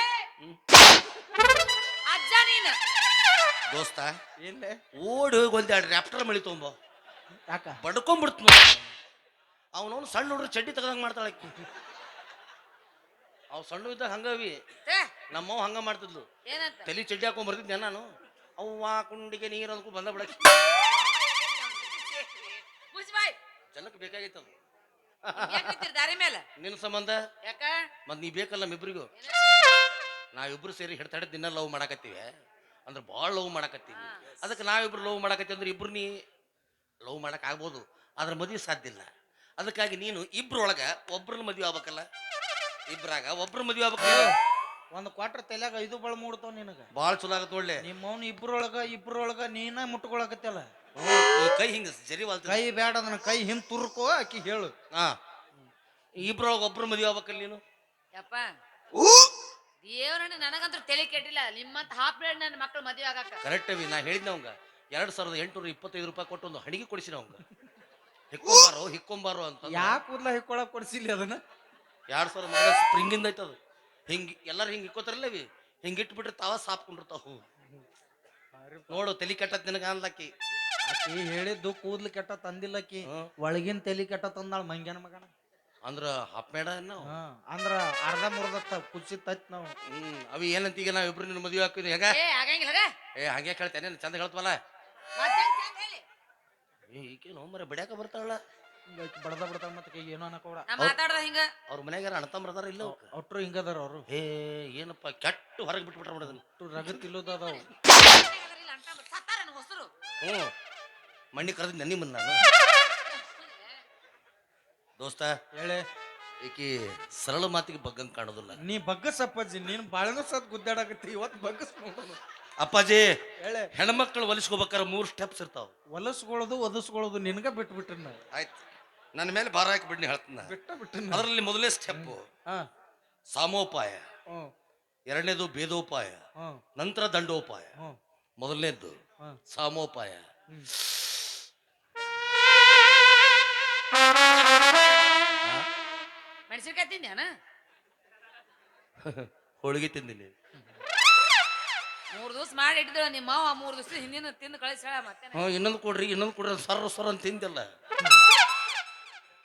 ಅಜ್ಜ ನೀನು. ದೋಸ್ತ ಇಲ್ಲ ಓಡಿ ಹೋಗಿ ಒಂದೆರಡು ರ್ಯಾಪ್ಟರ್ ಮಳಿ ತೊಗೊಂಬ. ಯಾಕ? ಬಡ್ಕೊಂಡ್ಬಿಡ್ತು ಅವನವನು ಸಣ್ಣ ಹುಡುಗ್ರು ಚಡ್ಡಿ ತೆಗ್ದಂಗ್ ಮಾಡ್ತಾಳೆ. ಆಕಿ ಅವ್ ಸಣ್ಣ ಇದ್ದಾಗ ಹಂಗವಿ ನಮ್ಮವ್ ಹಂಗ ಮಾಡ್ತಿದ್ಲು. ತಲೆ ಚಡ್ಡಿ ಹಾಕೊಂಡ್ ಬರ್ತಿದ್ದೆ ನಾನು. ಅವ್ವ ಕುಂಡಿಗೆ ನೀರು ಅದಕ್ಕೂ ಬಂದ ಬಿಡಕ್ಕೆ ಜನಕ್ಕೆ ಬೇಕಾಗಿತ್ತು ಅದು. ದಾರಿ ಮೇಲೆ? ನಿನ್ನ ಸಂಬಂಧ? ಯಾಕ? ಮತ್ ನೀ ಬೇಕಲ್ಲ ನಮ್ಮಿಬ್ರಿಗೂ? ನಾವಿಬ್ರು ಸೇರಿ ಹಿಡ್ತಾಡ ದಿನ ಲವ್ ಮಾಡಕತ್ತೀವಿ. ಅಂದ್ರೆ ಭಾಳ ಲವ್ ಮಾಡಾಕತ್ತೀವಿ. ಅದಕ್ಕೆ ನಾವಿಬ್ರು ಲವ್ ಮಾಡಾಕತ್ತೀವಿ ಅಂದ್ರೆ ಇಬ್ರು ನೀ ಲವ್ ಮಾಡಕ್ ಆಗ್ಬೋದು. ಅದ್ರ ಮದುವೆ ಸಾಧ್ಯ ಇಲ್ಲ. ಅದಕ್ಕಾಗಿ ನೀನು ಇಬ್ರೊಳಗ ಒಬ್ರನ್ನ ಮದುವೆ ಆಗ್ಬೇಕಲ್ಲ? ಇಬ್ರಾಗ ಒಬ್ರ ಮದುವೆ ಆಗ್ಬೇಕಲ್ಲ ಒಂದು ಕ್ವಾಟ್ರ್ ತಲೆಯಾಗ ಐದು ಬಳ ಮೂಡ್ತಾವ ನಿನಗ. ಭಾಳ ಚಲೋ ಆಗತ್ತೆ ಒಳ್ಳೆ ನಿಮ್ಮ ಅವ್ನ ಇಬ್ರೊಳಗ ಇಬ್ರೊಳಗ ನೀನ ಮುಟ್ಕೊಳಕತ್ತಲ್ಲ. ಈ ಕೈ ಹಿಂಗ ಜರಿ ವಾಲ್ತ ಕೈ ಬೇಡ ಅದನ್ನ ಕೈ ಹಿಂದ್ ತುರ್ಕೋ ಆಕಿ ಹೇಳು. ಹಾ. ಇಬ್ರೊಳಗ ಒಬ್ರ ಮದುವೆ ಆಗ್ಬೇಕಲ್ಲ ನೀನು? ಯಪ್ಪ. ದೇವ್ರಣ್ಣ ನನಗಂತೂ ತಲೆ ಕೆಟ್ಟಿಲ್ಲ. ನಿಮ್ಮಂತ ಹಾಫ್ ಬ್ಲೇಡ್ ನನ್ನ ಮಕ್ಕಳು ಮದುವೆ ಆಗಾಕ ಕರೆಕ್ಟ್ ಅವಿ ನಾ ಹೇಳಿದ್ನ ಅವಂಗ. ಎರಡ್ ಸಾವಿರದ ಎಂಟುನೂರ ಇಪ್ಪತ್ತೈದು ರೂಪಾಯಿ ಕೊಟ್ಟು ಒಂದು ಹಣಿಗೆ ಕೊಡಿಸಿನ ಅವಂಗ. ಹಿಕ್ಕೊಂಬಾರೋ ಹಿಕ್ಕೊಂಬಾರೋ ಅಂತ ಯಾಕೆ ಕೂದ್ಲ ಹಿಕ್ಕೊಳಕ್ ಕೊಡ್ಸಿಲ್ಲ ಅದನ್ನ? ಎರಡ್ ಸಾವಿರ ಮಗ ಸ್ಪ್ರಿಂಗಿಂದ ಐತದು ಹಿಂಗ್ ಎಲ್ಲಾರು ಹಿಂಗ್ ಇಕ್ಕೋತಾರಲ್ಲ ಅವಿ? ಹಿಂಗ್ ಇಟ್ಬಿಟ್ರೆ ತಾವ ಸಾಪ್ಕೊಂಡಿರ್ತಾವ. ನೋಡು ತಲೆ ಕೆಟ್ಟತ್ ನಿನಗ ಅನ್ಲಕ್ಕಿ. ಆಕಿ ಹೇಳಿದ್ದು ಕೂದ್ಲು ಕೆಟ್ಟ ತಂದಿಲ್ಲಕಿ. ಒಳಗಿನ ತಲೆ ಕೆಟ್ಟ ತಂದಾಳ ಮಂಗ್ಯಾನ ಮಗನ. ಅಂದ್ರ ಹಪ್ಪೇಡ ಮೇಡ ನಾವು? ಹಾ ಅಂದ್ರ ಅರ್ಧ ಮುರ್ದತ್ತ ಕುಚ್ಚಿ ತತ್ ನಾವು. ಹ್ಮ್ ಅವಿ ಏನಂತ ಈಗ ನಾವ್ ಇಬ್ರು ನಿನ್ನ ಮದುವೆ ಹಾಕಿದ್ವಿ ಹೆಂಗ? ಏ ಆಗಂಗಿಲ್ಲ ಏ ಹಂಗೆ ಕೇಳ್ತೇನೆ ಚಂದ ಹೇಳ್ತವಲ್ಲ. ಮತ್ತೆ ಈಗೇನು ಮರ ಬಿಡ್ಯಾಕ ಬರ್ತಾಳ ಬಡದ ಬಿಡ್ತಾಳ ಮತ್ತೆ ಕೈ ಏನೋ ಅನ್ನಕೋಡ ನಾ ಮಾತಾಡ್ದ ಹಿಂಗ. ಅವ್ರ ಮನ್ಯಾಗ ಅಣ್ಣತಮ್ಮರದಾರ ಇಲ್ಲ ಅಟ್ರು ಒಟ್ರು ಹಿಂಗದಾರ ಅವರು. ಹೇ ಏನಪ್ಪ ಕೆಟ್ಟು ಹೊರಗೆ ಬಿಟ್ಬಿಟ್ರ ಬಿಡದನ್ನ ಒಟ್ಟು ರಗತ್ ಇಲ್ಲೋದ ಅದಾವ. ಸತ್ತಾರ ನನ್ನ ಹೊಸರು ಹ್ಞೂ ಮಣ್ಣಿ ಕರೆದ್ ನನ್ನಿ ಬಂದ ನಾನು. ದೋಸ್ತ ಹೇಳೆ. ಈಕಿ ಸರಳ ಮಾತಿಗೆ ಬಗ್ಗಂಗ್ ಕಾಣೋದಿಲ್ಲ. ನೀ ಬಗ್ಗಸಪ್ಪಾಜಿ ನೀನು ನೀನ್ ಬಾಳೆನೂ ಸತ್ ಗುದ್ದಾಡಕತ್ತಿ ಇವತ್ತು ಬಗ್ಗಸ್ ನೋಡೋದು ಅಪ್ಪಾಜಿ ಹೇಳೆ. ಹೆಣ್ಮಕ್ಳು ಹೊಲಿಸ್ಕೋಬೇಕಾರೆ ಮೂರು ಸ್ಟೆಪ್ಸ್ ಇರ್ತಾವ. ಹೊಲಸ್ಕೊಳ್ಳೋದು ಒದಸ್ಕೊಳ್ಳೋದು ನಿನಗ ಬಿಟ್ಟು ಬಿಟ್ರಿ ನಾವು. ಆಯ್ತು. ನನ್ನ ಮೇಲೆ ಭಾರ ಹಾಕಿ ಬಿಡ್ನಿ ಹೇಳ್ತೀನಿ. ಬಿಟ್ಟ ಬಿಟ್ರಿ ಅದರಲ್ಲಿ ಮೊದಲನೇ ಸ್ಟೆಪ್ ಹಾ. ಸಾಮೋಪಾಯ. ಹ್ಮ್ ಎರಡನೇದು ಭೇದೋಪಾಯ. ಹ್ಮ್ ನಂತರ ದಂಡೋಪಾಯ. ಹ್ಮ್ ಮೊದಲನೇದ್ದು ಹ್ಮ್ ಸಾಮೋಪಾಯ. ಹ್ಮ್. ಮೆಣಸಿನ್ಕಾಯಿ ತಿಂದ್ಯಾನ? ಹೋಳಿಗೆ ತಿಂದಿನಿ. ಮೂರ್ ದಿವಸ ಮಾಡಿ ಇಟ್ಟಿದ್ರು ನಿಮ್ಮ ಮಾವ ಮೂರು ದಿವಸ ಹಿಂದಿನ ತಿಂದು ಕಳಿಸ್ಯಾಳ ಮತ್ತೆ ಹ್ಞೂ ಇನ್ನೊಂದು ಕೊಡ್ರಿ ಇನ್ನೊಂದು ಕೊಡ್ರಿ ಸರ್ ಸರ್ ಅಂತ ತಿಂದಿಲ್ಲ.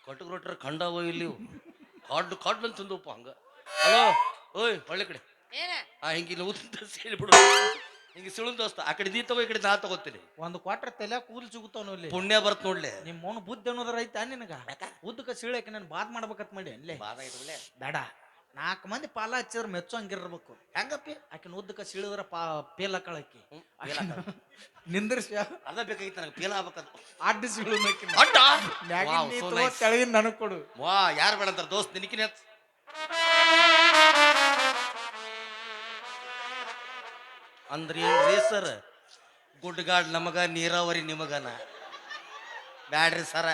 ಕಟಕ್ ರೊಟ್ಟರ ಖಂಡವ ಇಲ್ಲಿ ಕಾಡ್ ಕಾಡು ತಿಂದಪ್ಪ ಹಂಗ. ಹಲೋ ಓಯ್ ಒಳ್ಳೆ ಕಡೆ. ಏನ? ಆ ಹಿಂಗೆ ಇಲ್ಲಿ ಉದ್ದ ಸೇರಿಬಿಡು ಹಿಂಗೆ ಸಿಳು ದೋಸ್ತ ಆ ಕಡೆ ನೀ ತಗೋ ಈ ಕಡೆ ನಾ ತಗೋತೀನಿ. ಒಂದು ಕ್ವಾರ್ಟರ್ ತಲೆ ಕೂದಲು ಸಿಗುತ್ತೋ ಇಲ್ಲಿ. ಪುಣ್ಯ ಬರ್ತ ನೋಡ್ಲೆ. ನಿಮ್ಮ ಮೋನ್ ಬುದ್ಧಿ ಅನ್ನೋದ್ರ ಐತಾ ನಿನಗ. ಉದ್ದಕ್ಕೆ ಸೀಳಕ್ಕೆ ನಾನು ಬಾತ್ ಮಾಡ್ಬೇಕತ್ ಮಾಡಿ ಅಲ್ಲೇ ಬಾದ ಇಟ್ಬಿಡ್ಲೆ ಬೇಡ. ನಾಲ್ಕು ಮಂದಿ ಪಾಲ ಹಚ್ಚಿದ್ರ ಮೆಚ್ಚೋ ಹಂಗಿರ್ಬೇಕು ಹೆಂಗಪ್ಪಿ? ಆಕಿನ ಉದ್ದಕ್ಕೆ ಸಿಳಿದ್ರೆ ಪಾ ಪೇಲ್ ಹಾಕಳಕ್ಕಿ ನಿಂದ್ರಿಸ ಅದ ಬೇಕಾಗಿತ್ತು ನನಗೆ ಪೇಲ ಆಗ್ಬೇಕದು ಅಡ್ಡ ಸೀಳು ನನಗೆ ತೆಳಗಿನ ಕೊಡು. ವಾ ಯಾರು ಬೇಡ ಅಂತಾರೆ ದೋಸ್ತ್ ನಿನಕಿನ ಅಂದ್ರೆ ಏನ್ರಿ ಸರ್ ಗುಡ್ಗಾಡ್ ನಮಗ ನೀರಾವರಿ ನಿಮಗನ. ಬ್ಯಾಡ್ರಿ ಸರ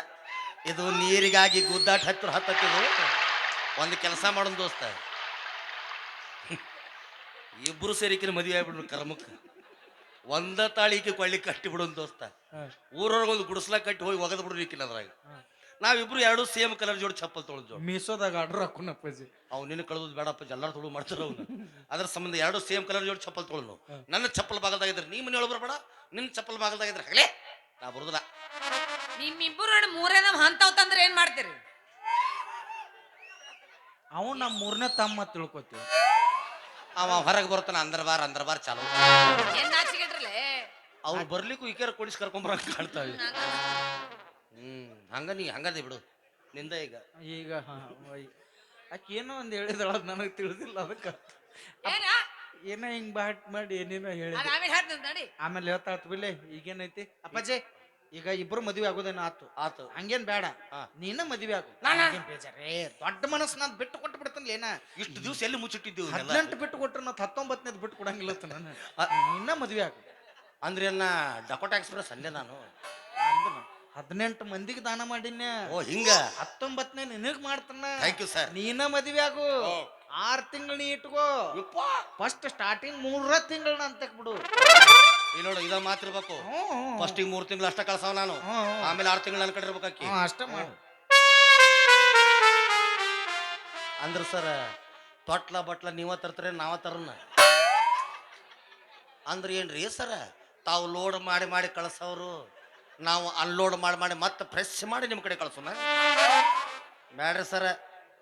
ಇದು ನೀರಿಗಾಗಿ ಗುದ್ದಾಟ ಹತ್ತಿರ ಹತ್ತತ್ತಿದು. ಒಂದು ಕೆಲಸ ಮಾಡೋನ್ ದೋಸ್ತ. ಇಬ್ರು ಸೇರಿಕಿನ ಮದುವೆ ಆಗ್ಬಿಡ್ರು ಕರ್ಮಕ್ಕೆ. ಒಂದ ತಾಳಿಕೆ ಕೊಳ್ಳಿ ಕಟ್ಟಿ ಬಿಡೋನ್ ದೋಸ್ತ ಊರೊಳಗೆ ಒಂದು ಗುಡಿಸ್ಲ ಕಟ್ಟಿ ಹೋಗಿ ಒಗದ್ ಬಿಡ್ರಿ ಈಕಿನ ಅದ್ರಾಗ. ನಾವಿಬ್ರು ಎರಡು ಸೇಮ್ ಕಲರ್ ಜೋಡಿ ಚಪ್ಪಲ್ ತೊಗೊಂಡ್ ಜೋಡಿ. ಮೀಸೋದಾಗ ಆರ್ಡರ್ ಹಾಕೊಂಡಪ್ಪಾಜಿ ಅವ್ನು ನಿನ್ನ ಕಳೆದು ಬೇಡಪ್ಪ ಎಲ್ಲರೂ ತೊಳು ಮಾಡ್ತಾರ ಅವ್ನು. ಅದ್ರ ಸಂಬಂಧ ಎರಡು ಸೇಮ್ ಕಲರ್ ಜೋಡಿ ಚಪ್ಪಲ್ ತೊಗೊಳ್ನು ನನ್ನ ಚಪ್ಪಲ್ ಭಾಗದಾಗಿದ್ರೆ ನೀ ಮನೆ ಒಳಗೆ ಬರಬೇಡ ನಿನ್ನ ಚಪ್ಪಲ್ ಭಾಗದಾಗಿದ್ರೆ ಹಗಲೇ ನಾ ಬರುದಿಲ್ಲ. ನಿಮ್ಮಿಬ್ಬರು ಮೂರೇನ ಹಂತವ್ ತಂದ್ರೆ ಏನ್ ಮಾಡ್ತೀರಿ? ಅವ್ ನಮ್ಮ ಮೂರನೇ ತಮ್ಮ ತಿಳ್ಕೊತೀವಿ. ಅವ ಹೊರಗೆ ಬರ್ತಾನ ಅಂದ್ರ ಬಾರ್ ಅಂದ್ರ ಬಾರ್ ಚಾಲು. ಏನ್ ನಾಚಿಗೆಟ್ರಲೆ ಅವ್ರು ಬರ್ಲಿಕ್ಕೂ ಈಕೆರ ಕೊಡಿಸಿ ಕರ್ಕೊಂಬರಂಗ ಕಾಣ್ತಾವೆ ಹ್ಮ್ ಹಂಗ ನೀ ಹಂಗದೆ ಬಿಡು ನಿಂದ ಈಗ. ಈಗ ಹಾ ಆಕೆ ಏನೋ ಒಂದು ಹೇಳಿದಳ ನನಗೆ ತಿಳಿದಿಲ್ಲ ಅದಕ್ಕೆ. ಏನ? ಏನೋ ಹಿಂಗ್ ಬಾಟ್ ಮಾಡಿ ಏನೇನೋ ಹೇಳಿ ಹೇಳಿದ ಆಮೇಲೆ ಹೇಳ್ತೀನಿ ನಡಿ. ಆಮೇಲೆ ಹೇಳ್ತಾಳತ್ ಬಿಡ್ಲೆ ಈಗೇನೈತಿ? ಅಪ್ಪಾಜಿ ಈಗ ಇಬ್ರು ಮದುವೆ ಆಗೋದೇನು ಆತು? ಆತು. ಹಂಗೇನ್ ಬೇಡ. ನೀನ ಮದುವೆ ಆಗು. ಬೇಜಾರೇ? ದೊಡ್ಡ ಮನಸ್ಸು ನಾನು ಬಿಟ್ಟು ಕೊಟ್ಟು ಬಿಡ್ತಾನೆ ಏನ? ಇಷ್ಟು ದಿವಸ ಎಲ್ಲಿ ಮುಚ್ಚಿಟ್ಟಿದ್ದೀವಿ? ಹದಿನೆಂಟು ಬಿಟ್ಟು ಕೊಟ್ರೆ ನಾವು ಹತ್ತೊಂಬತ್ತನೇದು ಬಿಟ್ಟು ಕೊಡಂಗಿಲ್ಲ ಅಂತ ನಾನು. ನಿನ್ನ ಮದುವೆ ಆಗು. ಅಂದ್ರೆ ಎಲ್ಲ ಡಕೋಟಾ ಎಕ್ಸ್ಪ್ರೆಸ್ ಅಲ್ಲೇ ನಾನು? ಹದಿನೆಂಟು ಮಂದಿಗೆ ದಾನ ಮಾಡಿನ ಓ ಹಿಂಗ? ಹತ್ತೊಂಬತ್ತನೇ ನಿನಗ್ ಮಾಡ್ತಾನ ಥ್ಯಾಂಕ್ ಯು ಸರ್ ನೀನ ಮದುವೆ ಆಗು. ಆರು ತಿಂಗಳು ನೀ ಇಟ್ಕೋ. ಫಸ್ಟ್ ಸ್ಟಾರ್ಟಿಂಗ್ ಮೂರ ತಿಂಗಳು ಅಂತ ಬಿಡು ಇಲ್ಲಿ ನೋಡು ಇದ ಮಾತಿರ್ಬೇಕು ಫಸ್ಟ್ ಈಗ ಮೂರ್ ತಿಂಗಳು ಅಷ್ಟ ಕಳ್ಸಾವ ನಾನು. ಆಮೇಲೆ ಆರು ತಿಂಗಳು ನನ್ನ ಕಡೆ ಇರ್ಬೇಕಾಕಿ ಅಷ್ಟ ಮಾಡು. ಅಂದ್ರ ಸರ್ ತೊಟ್ಲ ಬಟ್ಲ ನೀವ ತರ್ತಾರೆ ನಾವ ತರನ. ಅಂದ್ರ ಏನ್ರಿ ಸರ ತಾವು ಲೋಡ್ ಮಾಡಿ ಮಾಡಿ ಕಳ್ಸವ್ರು ನಾವು ಅನ್ಲೋಡ್ ಮಾಡಿ ಮಾಡಿ ಮತ್ತೆ ಫ್ರೆಶ್ ಮಾಡಿ ನಿಮ್ಮ ಕಡೆ ಕಳ್ಸೋಣ ಬ್ಯಾಡ್ರಿ ಸರ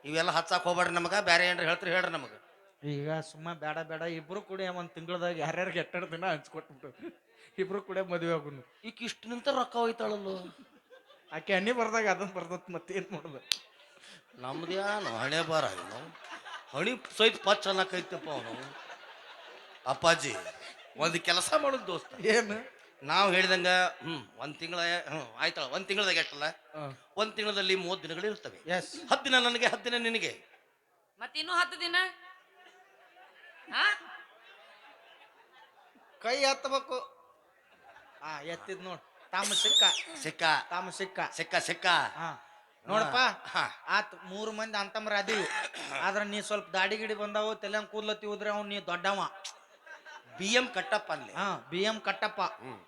ಇವೆಲ್ಲ ಹಚ್ಚಾಕ್ ಹೋಗ್ಬೇಡ್ರಿ ನಮಗೆ. ಬೇರೆ ಏನ್ರಿ ಹೇಳ್ತೀರಿ ಹೇಳ್ರಿ ನಮಗ. ಈಗ ಸುಮ್ಮ ಬೇಡ ಬೇಡ ಇಬ್ರು ಕೂಡ ಒಂದ್ ತಿಂಗಳದಾಗ ಯಾರ್ಯಾರಿಗೆ ಎಟ್ಟಡ ದಿನ ಹಂಚ್ಕೊಟ್ಬಿಟ್ಟು ಇಬ್ರು ಕೂಡ ಮದುವೆ ಆಗುನು. ಈಗ ಇಷ್ಟು ನಿಂತ ರೊಕ್ಕ ಹೋಯ್ತಾಳಲ್ಲ? ಆಕೆ ಹಣ್ಣಿ ಬರ್ದಾಗ ಅದನ್ನ ಬರ್ದತ್ ಮತ್ತೆ ಏನ್ ಮಾಡುದ ನಮ್ದೇನು ಹಣೆ ಬಾರ ಇನ್ನು. ಹಣಿ ಸಹಿತ ಪಚ್ ಅನ್ನಕೈತಪ್ಪ ಅವನು. ಅಪ್ಪಾಜಿ ಒಂದು ಕೆಲಸ ಮಾಡೋದು ದೋಸ್ತ. ಏನು? ನಾವು ಹೇಳಿದಂಗ ಹ್ಮ್ ಒಂದ್ ತಿಂಗಳ ಹ್ಮ್ ಆಯ್ತಾಳ ಒಂದ್ ತಿಂಗಳದಾಗ ಎಷ್ಟಲ್ಲ ಒಂದ್ ತಿಂಗಳಲ್ಲಿ ಮೂವತ್ತು ದಿನಗಳು ಇರ್ತವೆ ಎಸ್ ಹತ್ತು ದಿನ ನನಗೆ ಹತ್ತು ದಿನ ನಿನಗೆ. ಮತ್ತಿನ್ನೂ ಇನ್ನೂ ಹತ್ತು ದಿನ? ಕೈ ಎತ್ತಬೇಕು. ಆ ಎತ್ತಿದ್ ನೋಡ್. ತಾಮ ಸಿಕ್ಕ. ಸಿಕ್ಕ. ತಾಮ ಸಿಕ್ಕ. ಸಿಕ್ಕ ಸಿಕ್ಕ. ಹಾ. ನೋಡಪ್ಪ ಹಾ. ಆತ್ ಮೂರು ಮಂದಿ ಅಂತಮ್ರ ಅದೀವಿ ಆದ್ರ ನೀ ಸ್ವಲ್ಪ ದಾಡಿ ಗಿಡಿ ಬಂದಾವು ತಲೆ ಕೂದ್ಲತ್ತಿ ಹೋದ್ರೆ ಅವ್ನು ನೀ ದೊಡ್ಡವ. ಬಿ ಎಂ ಕಟ್ಟಪ್ಪ ಅಲ್ಲಿ. ಹಾ ಬಿ ಎಂ ಕಟ್ಟಪ್ಪ.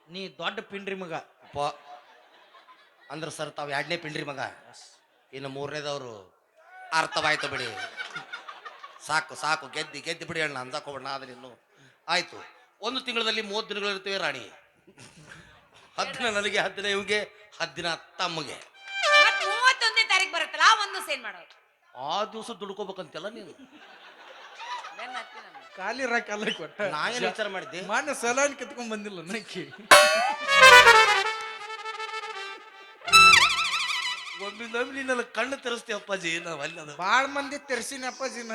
ನೀ ದೊಡ್ಡ ಪಿಂಡ್ರಿ ಮಗ. ಅಪ್ಪ ಅಂದ್ರೆ ಸರ್ ತಾವ್ ಎರಡನೇ ಪಿಂಡ್ರಿ ಮಗ. ಇನ್ನು ಮೂರನೇದವರು ಅರ್ಥವಾಯ್ತು ಬಿಡಿ. ಸಾಕು ಸಾಕು ಗೆದ್ದಿ ಗೆದ್ದು ಬಿಡಿ ಅಣ್ಣ ಅಂದಕ್ಕೆ ಹೋಗೋಣ ಆದ್ರೆ ಇನ್ನು. ಆಯ್ತು. ಒಂದು ತಿಂಗಳಲ್ಲಿ ಮೂವತ್ತು ದಿನಗಳು ಇರ್ತೇವೆ ರಾಣಿ. ಹದಿನ ದಿನ ನನಗೆ ಹದಿನ ಇವಗೆ ಇವ್ಗೆ ಹತ್ತು ದಿನ ತಮ್ಮಗೆ ಮೂವತ್ತೊಂದನೇ ತಾರೀಕು ಬರುತ್ತಲ್ಲ ಆ ಒಂದು ಸೇನ್ ಮಾಡೋದು ಆ ದಿವಸ ದುಡ್ಕೋಬೇಕಂತೆಲ್ಲ ನೀನು. ಖಾಲಿ ರಾಕಲ್ಲ ಕೊಟ್ಟ. ನಾ ಏನು ವಿಚಾರ ಮಾಡಿದ್ದೆ? ಮಾನ್ಯ ಸಲಾನ್ ಕಿತ್ಕೊಂಡ್ ಬಂದಿಲ್ಲ ನಕ್ಕಿ ಒಮ್ಮೆ ನಮ್ಮಿ ನನ್ನ ಕಣ್ಣು ತೆರೆಸ್ತೀವಿ ಅಪ್ಪಾಜಿ ನಾವು ಅಲ್ಲಿ ಭಾಳ ಬಾಳ್ ಮಂದಿ ತೆರ್ಸಿನ ಅಪ್ಪಾಜಿನ.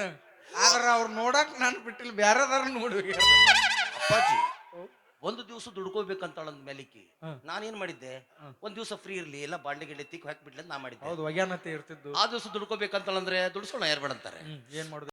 ಆದ್ರ ಅವ್ರು ನೋಡಕ್ ನಾನು ಬಿಟ್ಟಿಲ್ಲ ಬ್ಯಾರದಾರ ನೋಡಿ. ಅಪ್ಪಾಜಿ ಒಂದು ದಿವಸ ದುಡ್ಕೋಬೇಕಂತ ಮೇಲಿಕ್ಕಿ ನಾನು ನಾನೇನ್ ಮಾಡಿದ್ದೆ? ಒಂದ್ ದಿವಸ ಫ್ರೀ ಇರ್ಲಿ ಎಲ್ಲ ಬಾಂಡೆ ಗಿಡ ತಿಕ್ ಹಾಕ್ಬಿಡ್ಲಿ ಅಂತ ನಾ ಮಾಡಿದ್ದೆ. ಹೌದು ಇರ್ತಿದ್ದು. ಆ ದಿವಸ ದುಡ್ಕೋಬೇಕಂತಂದ್ರೆ ದುಡ್ಸೋಣ ಯಾರು ಬೇಡ ಅಂತಾರೆ ಏನ್ ಮಾಡುದು?